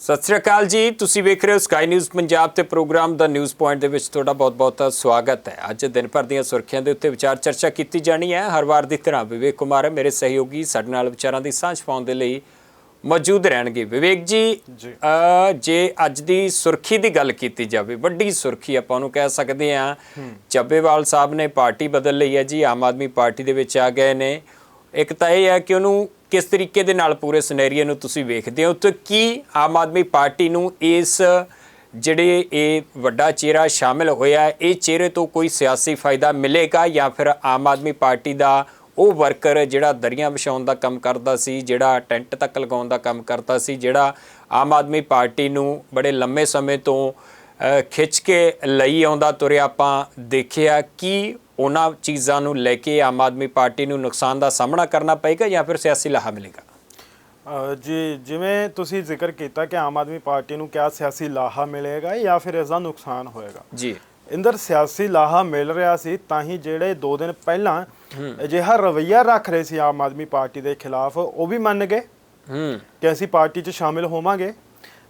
ਸਤਿ ਸ੍ਰੀ ਅਕਾਲ ਜੀ। ਤੁਸੀਂ ਵੇਖ ਰਹੇ ਹੋ ਸਕਾਈ ਨਿਊਜ਼ ਪੰਜਾਬ ਤੇ ਪ੍ਰੋਗਰਾਮ ਦਾ ਨਿਊਜ਼ ਪੁਆਇੰਟ ਦੇ ਵਿੱਚ ਤੁਹਾਡਾ ਬਹੁਤ-ਬਹੁਤ ਸਵਾਗਤ ਹੈ। ਅੱਜ ਦਿਨ ਭਰ ਦੀਆਂ ਸੁਰਖੀਆਂ ਦੇ ਉੱਤੇ ਵਿਚਾਰ ਚਰਚਾ ਕੀਤੀ ਜਾਣੀ ਹੈ। ਹਰ ਵਾਰ ਦੀ ਤਰ੍ਹਾਂ ਵਿਵੇਕ ਕੁਮਾਰ ਹੈ ਮੇਰੇ ਸਹਿਯੋਗੀ ਸਾਡੇ ਨਾਲ ਵਿਚਾਰਾਂ ਦੀ ਸਾਂਝ ਪਾਉਣ ਦੇ ਲਈ ਮੌਜੂਦ ਰਹਿਣਗੇ। ਵਿਵੇਕ ਜੀ ਜੇ। ਅੱਜ ਦੀ ਸੁਰਖੀ ਦੀ ਗੱਲ ਕੀਤੀ ਜਾਵੇ ਵੱਡੀ ਸੁਰਖੀ ਆਪਾਂ ਉਹਨੂੰ ਕਹਿ ਸਕਦੇ ਹਾਂ। ਚੱਬੇਵਾਲ ਸਾਹਿਬ ਨੇ ਪਾਰਟੀ ਬਦਲ ਲਈ ਹੈ ਜੀ ਆਮ ਆਦਮੀ ਪਾਰਟੀ ਦੇ ਵਿੱਚ ਆ ਗਏ ਨੇ। ਇੱਕ ਤਾਂ ਇਹ ਹੈ ਕਿ ਉਹਨੂੰ ਕਿਸ ਤਰੀਕੇ ਦੇ ਨਾਲ ਪੂਰੇ ਸਿਨੈਰੀਓ ਨੂੰ ਤੁਸੀਂ ਵੇਖਦੇ ਹੋ ਤੇ ਕੀ ਆਮ ਆਦਮੀ ਪਾਰਟੀ ਨੂੰ ਇਸ ਜਿਹੜੇ ਇਹ ਵੱਡਾ ਚਿਹਰਾ ਸ਼ਾਮਿਲ ਹੋਇਆ ਇਹ ਚਿਹਰੇ ਤੋਂ ਕੋਈ ਸਿਆਸੀ ਫਾਇਦਾ ਮਿਲੇਗਾ ਜਾਂ ਫਿਰ ਆਮ ਆਦਮੀ ਪਾਰਟੀ ਦਾ ਉਹ ਵਰਕਰ ਜਿਹੜਾ ਦਰੀਆਂ ਵਿਛਾਉਣ ਦਾ ਕੰਮ ਕਰਦਾ ਸੀ, ਜਿਹੜਾ ਟੈਂਟ ਤੱਕ ਲਗਾਉਣ ਦਾ ਕੰਮ ਕਰਦਾ ਸੀ, ਜਿਹੜਾ ਆਮ ਆਦਮੀ ਪਾਰਟੀ ਨੂੰ ਬੜੇ ਲੰਮੇ ਸਮੇਂ ਤੋਂ ਖਿੱਚ ਕੇ ਲਈ ਆਉਂਦਾ ਤੁਰਿਆ ਆਪਾਂ ਦੇਖਿਆ, ਕਿ ਉਹਨਾਂ ਚੀਜ਼ਾਂ ਨੂੰ ਲੈ ਕੇ ਆਮ ਆਦਮੀ ਪਾਰਟੀ ਨੂੰ ਨੁਕਸਾਨ ਦਾ ਸਾਹਮਣਾ ਕਰਨਾ ਪਏਗਾ ਜਾਂ ਫਿਰ ਸਿਆਸੀ ਲਾਹਾ ਮਿਲੇਗਾ? ਜੀ ਜਿਵੇਂ ਤੁਸੀਂ ਜ਼ਿਕਰ ਕੀਤਾ ਕਿ ਆਮ ਆਦਮੀ ਪਾਰਟੀ ਨੂੰ ਕਿਆ ਸਿਆਸੀ ਲਾਹਾ ਮਿਲੇਗਾ ਜਾਂ ਫਿਰ ਇਸ ਦਾ ਨੁਕਸਾਨ ਹੋਏਗਾ? ਜੀ। ਇੰਦਰ ਸਿਆਸੀ ਲਾਹਾ ਮਿਲ ਰਿਹਾ ਸੀ ਤਾਂ ਹੀ ਜਿਹੜੇ 2 ਦਿਨ ਪਹਿਲਾਂ ਅਜਿਹਾ ਰਵੱਈਆ ਰੱਖ ਰਹੇ ਸੀ ਆਮ ਆਦਮੀ ਪਾਰਟੀ ਦੇ ਖਿਲਾਫ ਉਹ ਵੀ ਮੰਨ ਗਏ ਹੂੰ। ਕਿ ਅਸੀਂ ਪਾਰਟੀ 'ਚ ਸ਼ਾਮਿਲ ਹੋਵਾਂਗੇ।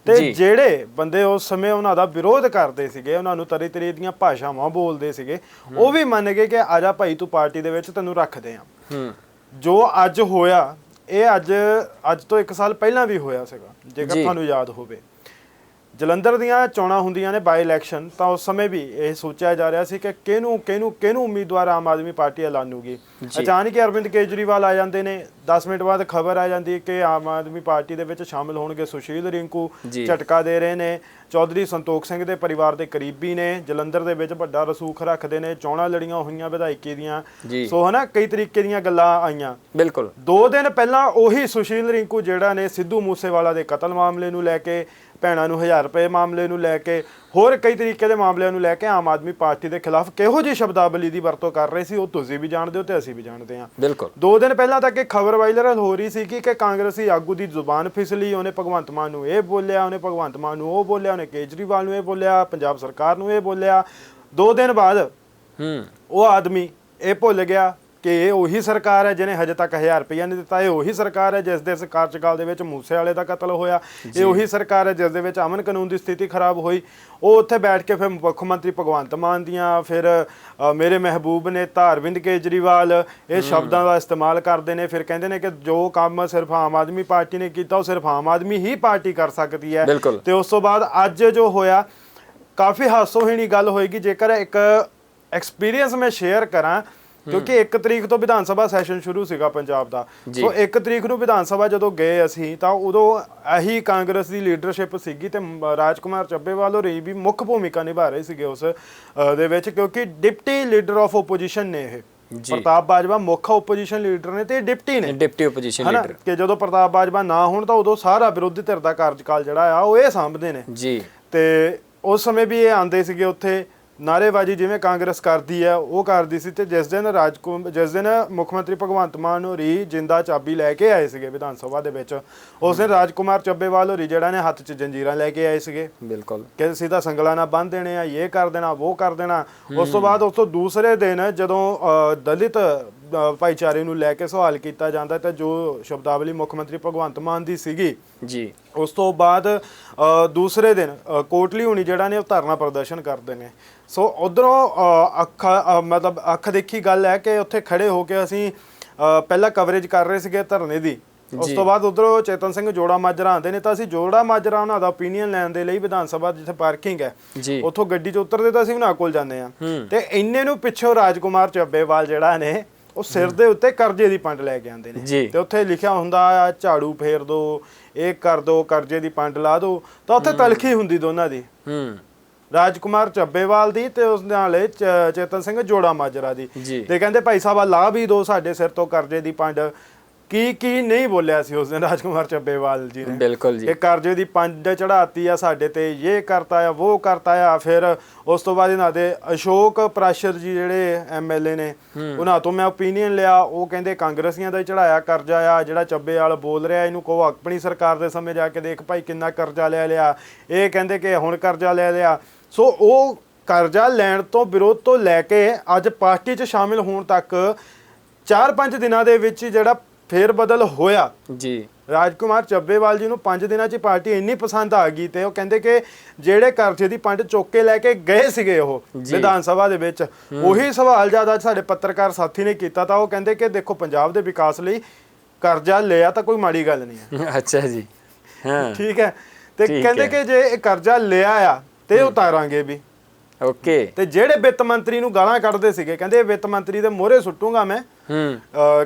ਤੇ ਜਿਹੜੇ ਬੰਦੇ ਉਸ ਸਮੇਂ ਉਹਨਾਂ ਦਾ ਵਿਰੋਧ ਕਰਦੇ ਸੀਗੇ ਉਹਨਾਂ ਨੂੰ ਤਰੀ ਤਰੀ ਦੀਆਂ ਭਾਸ਼ਾਵਾਂ ਬੋਲਦੇ ਸੀਗੇ ਉਹ ਵੀ ਮੰਨ ਗਏ ਕਿ ਆਜਾ ਭਾਈ ਤੂੰ ਪਾਰਟੀ ਦੇ ਵਿੱਚ ਤੈਨੂੰ ਰੱਖਦੇ ਆ। ਜੋ ਅੱਜ ਹੋਇਆ ਇਹ ਅੱਜ ਅੱਜ ਤੋਂ 1 ਸਾਲ ਪਹਿਲਾਂ ਵੀ ਹੋਇਆ ਸੀਗਾ ਜੇਕਰ ਜੀ। ਤੁਹਾਨੂੰ ਯਾਦ ਹੋਵੇ। ਜਲੰਧਰ ਦੀਆਂ ਚੋਣਾਂ ਹੁੰਦੀਆਂ ਨੇ ਬਾਈ ਇਲੈਕਸ਼ਨ ਤਾਂ ਉਸ ਸਮੇਂ ਵੀ ਇਹ ਸੋਚਿਆ ਜਾ ਰਿਹਾ ਸੀ ਕਿ ਕਿਹਨੂੰ ਕਿਹਨੂੰ ਕਿਹਨੂੰ ਉਮੀਦਵਾਰ ਆਮ ਆਦਮੀ ਪਾਰਟੀ ਐਲਾਨੂਗੀ। ਅਚਾਨਕ ਹੀ ਅਰਵਿੰਦ ਕੇਜਰੀਵਾਲ ਆ ਜਾਂਦੇ ਨੇ। 10 ਮਿੰਟ ਬਾਅਦ ਖਬਰ ਆ ਜਾਂਦੀ ਹੈ ਕਿ ਆਮ ਆਦਮੀ ਪਾਰਟੀ ਦੇ ਵਿੱਚ ਸ਼ਾਮਿਲ ਹੋਣਗੇ ਸੁਸ਼ੀਲ ਰਿੰਕੂ। ਝਟਕਾ ਦੇ ਰਹੇ ਨੇ। ਚੌਧਰੀ ਸੰਤੋਖ ਸਿੰਘ ਦੇ ਪਰਿਵਾਰ ਦੇ ਕਰੀਬੀ ਨੇ। ਜਲੰਧਰ ਦੇ ਵਿੱਚ ਵੱਡਾ ਰਸੂਖ ਰੱਖਦੇ ਨੇ। ਚੋਣਾਂ ਲੜੀਆਂ ਹੋਈਆਂ ਵਿਧਾਇਕੀ ਦੀਆਂ। ਸੋ ਹਨਾ ਕਈ ਤਰੀਕੇ ਦੀਆਂ ਗੱਲਾਂ ਆਈਆਂ। ਬਿਲਕੁਲ। ਦੋ ਦਿਨ ਪਹਿਲਾਂ ਉਹੀ ਸੁਸ਼ੀਲ ਰਿੰਕੂ ਜਿਹੜਾ ਨੇ ਸਿੱਧੂ ਮੂਸੇਵਾਲਾ ਦੇ ਕਤਲ ਮਾਮਲੇ ਨੂੰ ਲੈ ਕੇ ਭੈਣਾਂ ਨੂੰ 1000 ਰੁਪਏ ਮਾਮਲੇ ਨੂੰ ਲੈ ਕੇ ਹੋਰ ਕਈ ਤਰੀਕੇ ਦੇ ਮਾਮਲਿਆਂ ਨੂੰ ਲੈ ਕੇ ਆਮ ਆਦਮੀ ਪਾਰਟੀ ਦੇ ਖਿਲਾਫ ਕਿਹੋ ਜਿਹੀ ਸ਼ਬਦਾਵਲੀ ਦੀ ਵਰਤੋਂ ਕਰ ਰਹੇ ਸੀ ਉਹ ਤੁਸੀਂ ਵੀ ਜਾਣਦੇ ਹੋ ਤੇ ਅਸੀਂ ਵੀ ਜਾਣਦੇ ਹਾਂ। ਬਿਲਕੁਲ। ਦੋ ਦਿਨ ਪਹਿਲਾਂ ਤੱਕ ਇਹ ਖਬਰ ਵਾਇਰਲ ਹੋ ਰਹੀ ਸੀ ਕਿ ਕਿ ਕਾਂਗਰਸੀ ਆਗੂ ਦੀ ਜ਼ੁਬਾਨ ਫਿਸਲੀ ਉਹਨੇ ਭਗਵੰਤ ਮਾਨ ਨੂੰ ਇਹ ਬੋਲਿਆ ਉਹਨੇ ਭਗਵੰਤ ਮਾਨ ਨੂੰ ਉਹ ਬੋਲਿਆ ਉਹਨੇ ਕੇਜਰੀਵਾਲ ਨੂੰ ਇਹ ਬੋਲਿਆ ਪੰਜਾਬ ਸਰਕਾਰ ਨੂੰ ਇਹ ਬੋਲਿਆ। ਦੋ ਦਿਨ ਬਾਅਦ ਹੂੰ। ਉਹ ਆਦਮੀ ਇਹ ਭੁੱਲ ਗਿਆ ਕਿ ਇਹ ਉਹੀ ਸਰਕਾਰ ਹੈ ਜਿਹਨੇ ਹਜੇ ਤੱਕ 1000 ਰੁਪਈਆ ਨਹੀਂ ਦਿੱਤਾ ਇਹ ਉਹੀ ਸਰਕਾਰ ਹੈ ਜਿਸ ਦੇ ਇਸ ਕਾਰਜਕਾਲ ਦੇ ਵਿੱਚ ਮੂਸੇ ਵਾਲੇ ਦਾ ਕਤਲ ਹੋਇਆ ਇਹ ਉਹੀ ਸਰਕਾਰ ਹੈ ਜਿਸ ਦੇ ਵਿੱਚ ਅਮਨ ਕਾਨੂੰਨ ਦੀ ਸਥਿਤੀ ਖਰਾਬ ਹੋਈ। ਉਹ ਉੱਥੇ ਬੈਠ ਕੇ ਫਿਰ ਮੁੱਖ ਮੰਤਰੀ ਭਗਵੰਤ ਮਾਨ ਦੀਆਂ ਫਿਰ ਮੇਰੇ ਮਹਿਬੂਬ ਨੇਤਾ ਅਰਵਿੰਦ ਕੇਜਰੀਵਾਲ ਇਹ ਸ਼ਬਦਾਂ ਦਾ ਇਸਤੇਮਾਲ ਕਰਦੇ ਨੇ ਫਿਰ ਕਹਿੰਦੇ ਨੇ ਕਿ ਜੋ ਕੰਮ ਸਿਰਫ ਆਮ ਆਦਮੀ ਪਾਰਟੀ ਨੇ ਕੀਤਾ ਉਹ ਸਿਰਫ ਆਮ ਆਦਮੀ ਹੀ ਪਾਰਟੀ ਕਰ ਸਕਦੀ ਹੈ। ਤੇ ਉਸ ਤੋਂ ਬਾਅਦ ਅੱਜ ਜੋ ਹੋਇਆ ਕਾਫੀ ਹਾਸੋਹੀਣੀ ਗੱਲ ਹੋਏਗੀ। ਜੇਕਰ ਇੱਕ ਐਕਸਪੀਰੀਅੰਸ ਮੈਂ ਸ਼ੇਅਰ ਕਰਾਂ ਕਿਉਂਕਿ 1 ਤਰੀਕ ਤੋਂ ਵਿਧਾਨ ਸਭਾ ਸੈਸ਼ਨ ਸ਼ੁਰੂ ਸੀਗਾ ਪੰਜਾਬ ਦਾ। ਸੋ 1 ਤਰੀਕ ਨੂੰ ਵਿਧਾਨ ਸਭਾ ਜਦੋਂ ਗਏ ਅਸੀਂ ਤਾਂ ਉਦੋਂ ਇਹੀ ਕਾਂਗਰਸ ਦੀ ਲੀਡਰਸ਼ਿਪ ਸੀਗੀ ਤੇ ਰਾਜਕੁਮਾਰ ਚੱਬੇਵਾਲ ਹੋਰੀ ਵੀ ਮੁੱਖ ਭੂਮਿਕਾ ਨਿਭਾ ਰਹੇ ਸੀਗੇ ਉਸ ਦੇ ਵਿੱਚ ਕਿਉਂਕਿ ਡਿਪਟੀ ਲੀਡਰ ਆਫ ਆਪੋਜੀਸ਼ਨ ਨੇ ਇਹ। ਪ੍ਰਤਾਪ ਬਾਜਵਾ ਮੁੱਖ ਆਪੋਜੀਸ਼ਨ ਲੀਡਰ ਨੇ ਤੇ ਡਿਪਟੀ ਨੇ। ਡਿਪਟੀ ਆਪੋਜੀਸ਼ਨ ਲੀਡਰ ਕਿ ਜਦੋਂ ਪ੍ਰਤਾਪ ਬਾਜਵਾ ਨਾ ਹੋਣ ਤਾਂ ਉਦੋਂ ਸਾਰਾ ਵਿਰੋਧੀ ਧਿਰ ਦਾ ਕਾਰਜਕਾਲ ਜਿਹੜਾ ਆ ਉਹ ਇਹ ਸਾਂਭਦੇ ਨੇ। ਜੀ। ਤੇ ਉਸ ਸਮੇਂ ਵੀ ਇਹ ਆਂਦੇ ਸੀਗੇ ਉੱਥੇ ਨਾਰੇਬਾਜ਼ੀ ਜਿਵੇਂ ਕਾਂਗਰਸ ਕਰਦੀ ਹੈ ਉਹ ਕਰਦੀ ਸੀ ਤੇ ਜਿਸ ਦਿਨ ਰਾਜਕੁਮ ਜਿਸ ਦਿਨ ਮੁੱਖ ਮੰਤਰੀ ਭਗਵੰਤ ਮਾਨ ਹੋਰੀ ਜਿੰਦਾ ਚਾਬੀ ਲੈ ਕੇ ਆਏ ਸੀਗੇ ਵਿਧਾਨ ਸਭਾ ਦੇ ਵਿੱਚ ਉਸ ਦਿਨ ਰਾਜਕੁਮਾਰ ਚੱਬੇਵਾਲ ਹੋਰੀ ਜਿਹੜਾ ਨੇ ਹੱਥ 'ਚ ਜੰਜੀਰਾਂ ਲੈ ਕੇ ਆਏ ਸੀਗੇ। ਬਿਲਕੁਲ। ਕਿ ਸਿੱਧਾ ਸੰਗਲਾ ਨਾਲ ਬੰਨ ਦੇਣੇ ਆ ਇਹ ਕਰ ਦੇਣਾ ਉਹ ਕਰ ਦੇਣਾ। ਉਸ ਤੋਂ ਬਾਅਦ ਉਸ ਤੋਂ ਦੂਸਰੇ ਦਿਨ ਜਦੋਂ ਦਲਿਤ ਅ, ਭਾਈਚਾਰੇ ਨੂੰ ਲੈ ਕੇ ਸਵਾਲ ਕੀਤਾ ਜਾਂਦਾ ਤਾਂ ਜੋ ਸ਼ਬਦਾਵਲੀ ਮੁੱਖ ਮੰਤਰੀ ਭਗਵੰਤ ਮਾਨ ਦੀ ਸੀਗੀ। ਜੀ। ਉਸ ਤੋਂ ਬਾਅਦ ਅ, ਦੂਸਰੇ ਦਿਨ ਅ, ਕੋਟਲੀ ਹੁਣੀ ਜਿਹੜਾ ਨੇ ਉਹ ਧਰਨਾ ਪ੍ਰਦਰਸ਼ਨ ਕਰਦੇ ਨੇ। ਸੋ ਉਧਰੋਂ ਅੱਖ ਅ, ਮਤਲਬ ਅੱਖ ਦੇਖੀ ਗੱਲ ਹੈ ਕਿ ਉੱਥੇ ਖੜੇ ਹੋ ਕੇ ਅਸੀਂ ਅ, ਪਹਿਲਾਂ ਕਵਰੇਜ ਕਰ ਰਹੇ ਸੀਗੇ ਧਰਨੇ ਦੀ। ਉਸ। ਤੋਂ ਬਾਅਦ ਉਧਰੋਂ ਚੇਤਨ ਸਿੰਘ ਜੋੜਾ ਮਾਜਰਾ ਆਉਂਦੇ ਨੇ ਤਾਂ ਅਸੀਂ ਜੋੜਾ ਮਾਜਰਾ ਉਹਨਾਂ ਦਾ ਓਪੀਨੀਅਨ ਲੈਣ ਦੇ ਲਈ ਵਿਧਾਨ ਸਭਾ ਜਿੱਥੇ ਪਾਰਕਿੰਗ ਹੈ ਜੀ। ਉੱਥੋਂ ਗੱਡੀ 'ਚ ਉਤਰਦੇ ਤਾਂ ਅਸੀਂ ਉਹਨਾਂ ਕੋਲ ਜਾਂਦੇ ਆ। ਤੇ ਇੰਨੇ ਨੂੰ ਪਿੱਛੋਂ ਰਾਜਕੁਮਾਰ ਚੱਬੇਵਾਲ ਜਿਹੜਾ ਨੇ ਉਹ ਸਿਰ ਦੇ ਉੱਤੇ ਕਰਜ਼ੇ ਦੀ ਪੰਡ ਲੈ ਕੇ ਆਉਂਦੇ ਨੇ। ਤੇ ਉੱਥੇ ਲਿਖਿਆ ਹੁੰਦਾ ਆ ਝਾੜੂ ਫੇਰ ਦੋ ਇਹ ਕਰ ਦੋ ਕਰਜ਼ੇ ਦੀ ਪੰਡ ਲਾ ਦੋ। ਤਾਂ ਉੱਥੇ ਤਲਖੀ ਹੁੰਦੀ ਦੋਨਾਂ ਦੀ। ਹੂੰ। ਰਾਜਕੁਮਾਰ ਚੱਬੇਵਾਲ ਦੀ ਤੇ ਉਸ ਨਾਲ ਚੇਤਨ ਸਿੰਘ ਜੋੜਾ ਮਾਜਰਾ ਦੀ। ਤੇ ਕਹਿੰਦੇ ਭਾਈ ਸਾਹਿਬ ਆ ਲਾ ਵੀ ਦੋ ਸਾਡੇ ਸਿਰ ਤੋਂ ਕਰਜ਼ੇ ਦੀ ਪੰਡ। ਕੀ ਕੀ ਨਹੀਂ ਬੋਲਿਆ ਸੀ ਉਸ ਦਿਨ ਰਾਜਕੁਮਾਰ ਚੱਬੇਵਾਲ ਜੀ ਨੇ। ਬਿਲਕੁਲ ਜੀ। ਇਹ ਕਰਜ਼ੇ ਦੀ ਪੰਜ ਚੜਾਤੀ ਆ ਸਾਡੇ ਤੇ ਇਹ ਕਰਤਾ ਆ ਉਹ ਕਰਤਾ ਆ। ਫਿਰ ਉਸ ਤੋਂ ਬਾਅਦ ਇਹਨਾਂ ਦੇ ਅਸ਼ੋਕ ਪ੍ਰਾਸ਼ਰ ਜੀ ਜਿਹੜੇ ਐਮਐਲਏ ਨੇ ਉਹਨਾਂ ਤੋਂ ਮੈਂ ਓਪੀਨੀਅਨ ਲਿਆ। ਉਹ ਕਹਿੰਦੇ ਕਾਂਗਰਸੀਆਂ ਦਾ ਚੜਾਇਆ ਕਰਜ਼ਾ ਆ। ਜਿਹੜਾ ਚੱਬੇ ਵਾਲ ਬੋਲ ਰਿਹਾ ਇਹਨੂੰ ਕਹੋ ਆਪਣੀ ਸਰਕਾਰ ਦੇ ਸਮੇਂ ਜਾ ਕੇ ਦੇਖ ਭਾਈ ਕਿੰਨਾ ਕਰਜ਼ਾ ਲੈ ਲਿਆ। ਇਹ ਕਹਿੰਦੇ ਕਿ ਹੁਣ ਕਰਜ਼ਾ ਲੈ ਲਿਆ। ਸੋ ਉਹ ਕਰਜ਼ਾ ਲੈਣ ਤੋਂ ਵਿਰੋਧ ਤੋਂ ਲੈ ਕੇ ਅੱਜ ਪਾਰਟੀ 'ਚ ਸ਼ਾਮਿਲ ਹੋਣ ਤੱਕ 4-5 ਦਿਨਾਂ ਦੇ ਵਿੱਚ ਜਿਹੜਾ ਫੇਰ ਬਦਲ ਹੋਇਆ। ਜੀ। ਰਾਜਕੁਮਾਰ ਚੱਬੇਵਾਲ ਜੀ ਨੂੰ 5 ਦਿਨਾਂ 'ਚ ਪਾਰਟੀ ਇੰਨੀ ਪਸੰਦ ਆ ਗਈ ਤੇ ਉਹ ਕਹਿੰਦੇ ਕਿ ਜਿਹੜੇ ਕਰਜ਼ੇ ਦੀ ਪੰਡ ਚੁੱਕ ਕੇ ਲੈ ਕੇ ਗਏ ਸੀਗੇ ਉਹ। ਵਿਧਾਨ ਸਭਾ ਦੇ ਵਿੱਚ ਉਹੀ ਸਵਾਲ ਅੱਜ ਸਾਡੇ ਪੱਤਰਕਾਰ ਸਾਥੀ ਨੇ ਕੀਤਾ ਤਾਂ ਉਹ ਕਹਿੰਦੇ ਕਿ ਦੇਖੋ ਪੰਜਾਬ ਦੇ ਵਿਕਾਸ ਲਈ ਕਰਜ਼ਾ ਲਿਆ ਤਾਂ ਕੋਈ ਮਾੜੀ ਗੱਲ ਨਹੀਂ ਹੈ। ਅੱਛਾ ਜੀ। ਹਾਂ। ਠੀਕ ਹੈ। ਤੇ ਕਹਿੰਦੇ। ਕਿ ਜੇ ਇਹ ਕਰਜ਼ਾ ਲਿਆ ਆ ਤੇ ਉਤਾਰਾਂਗੇ ਵੀ। ਓਕੇ। ਤੇ ਜਿਹੜੇ ਵਿੱਤ ਮੰਤਰੀ ਨੂੰ ਗਾਲਾਂ ਕੱਢਦੇ ਸੀਗੇ ਕਹਿੰਦੇ ਵਿੱਤ ਮੰਤਰੀ ਦੇ ਮੋਹਰੇ ਸੁੱਟੂਗਾ ਮੈਂ।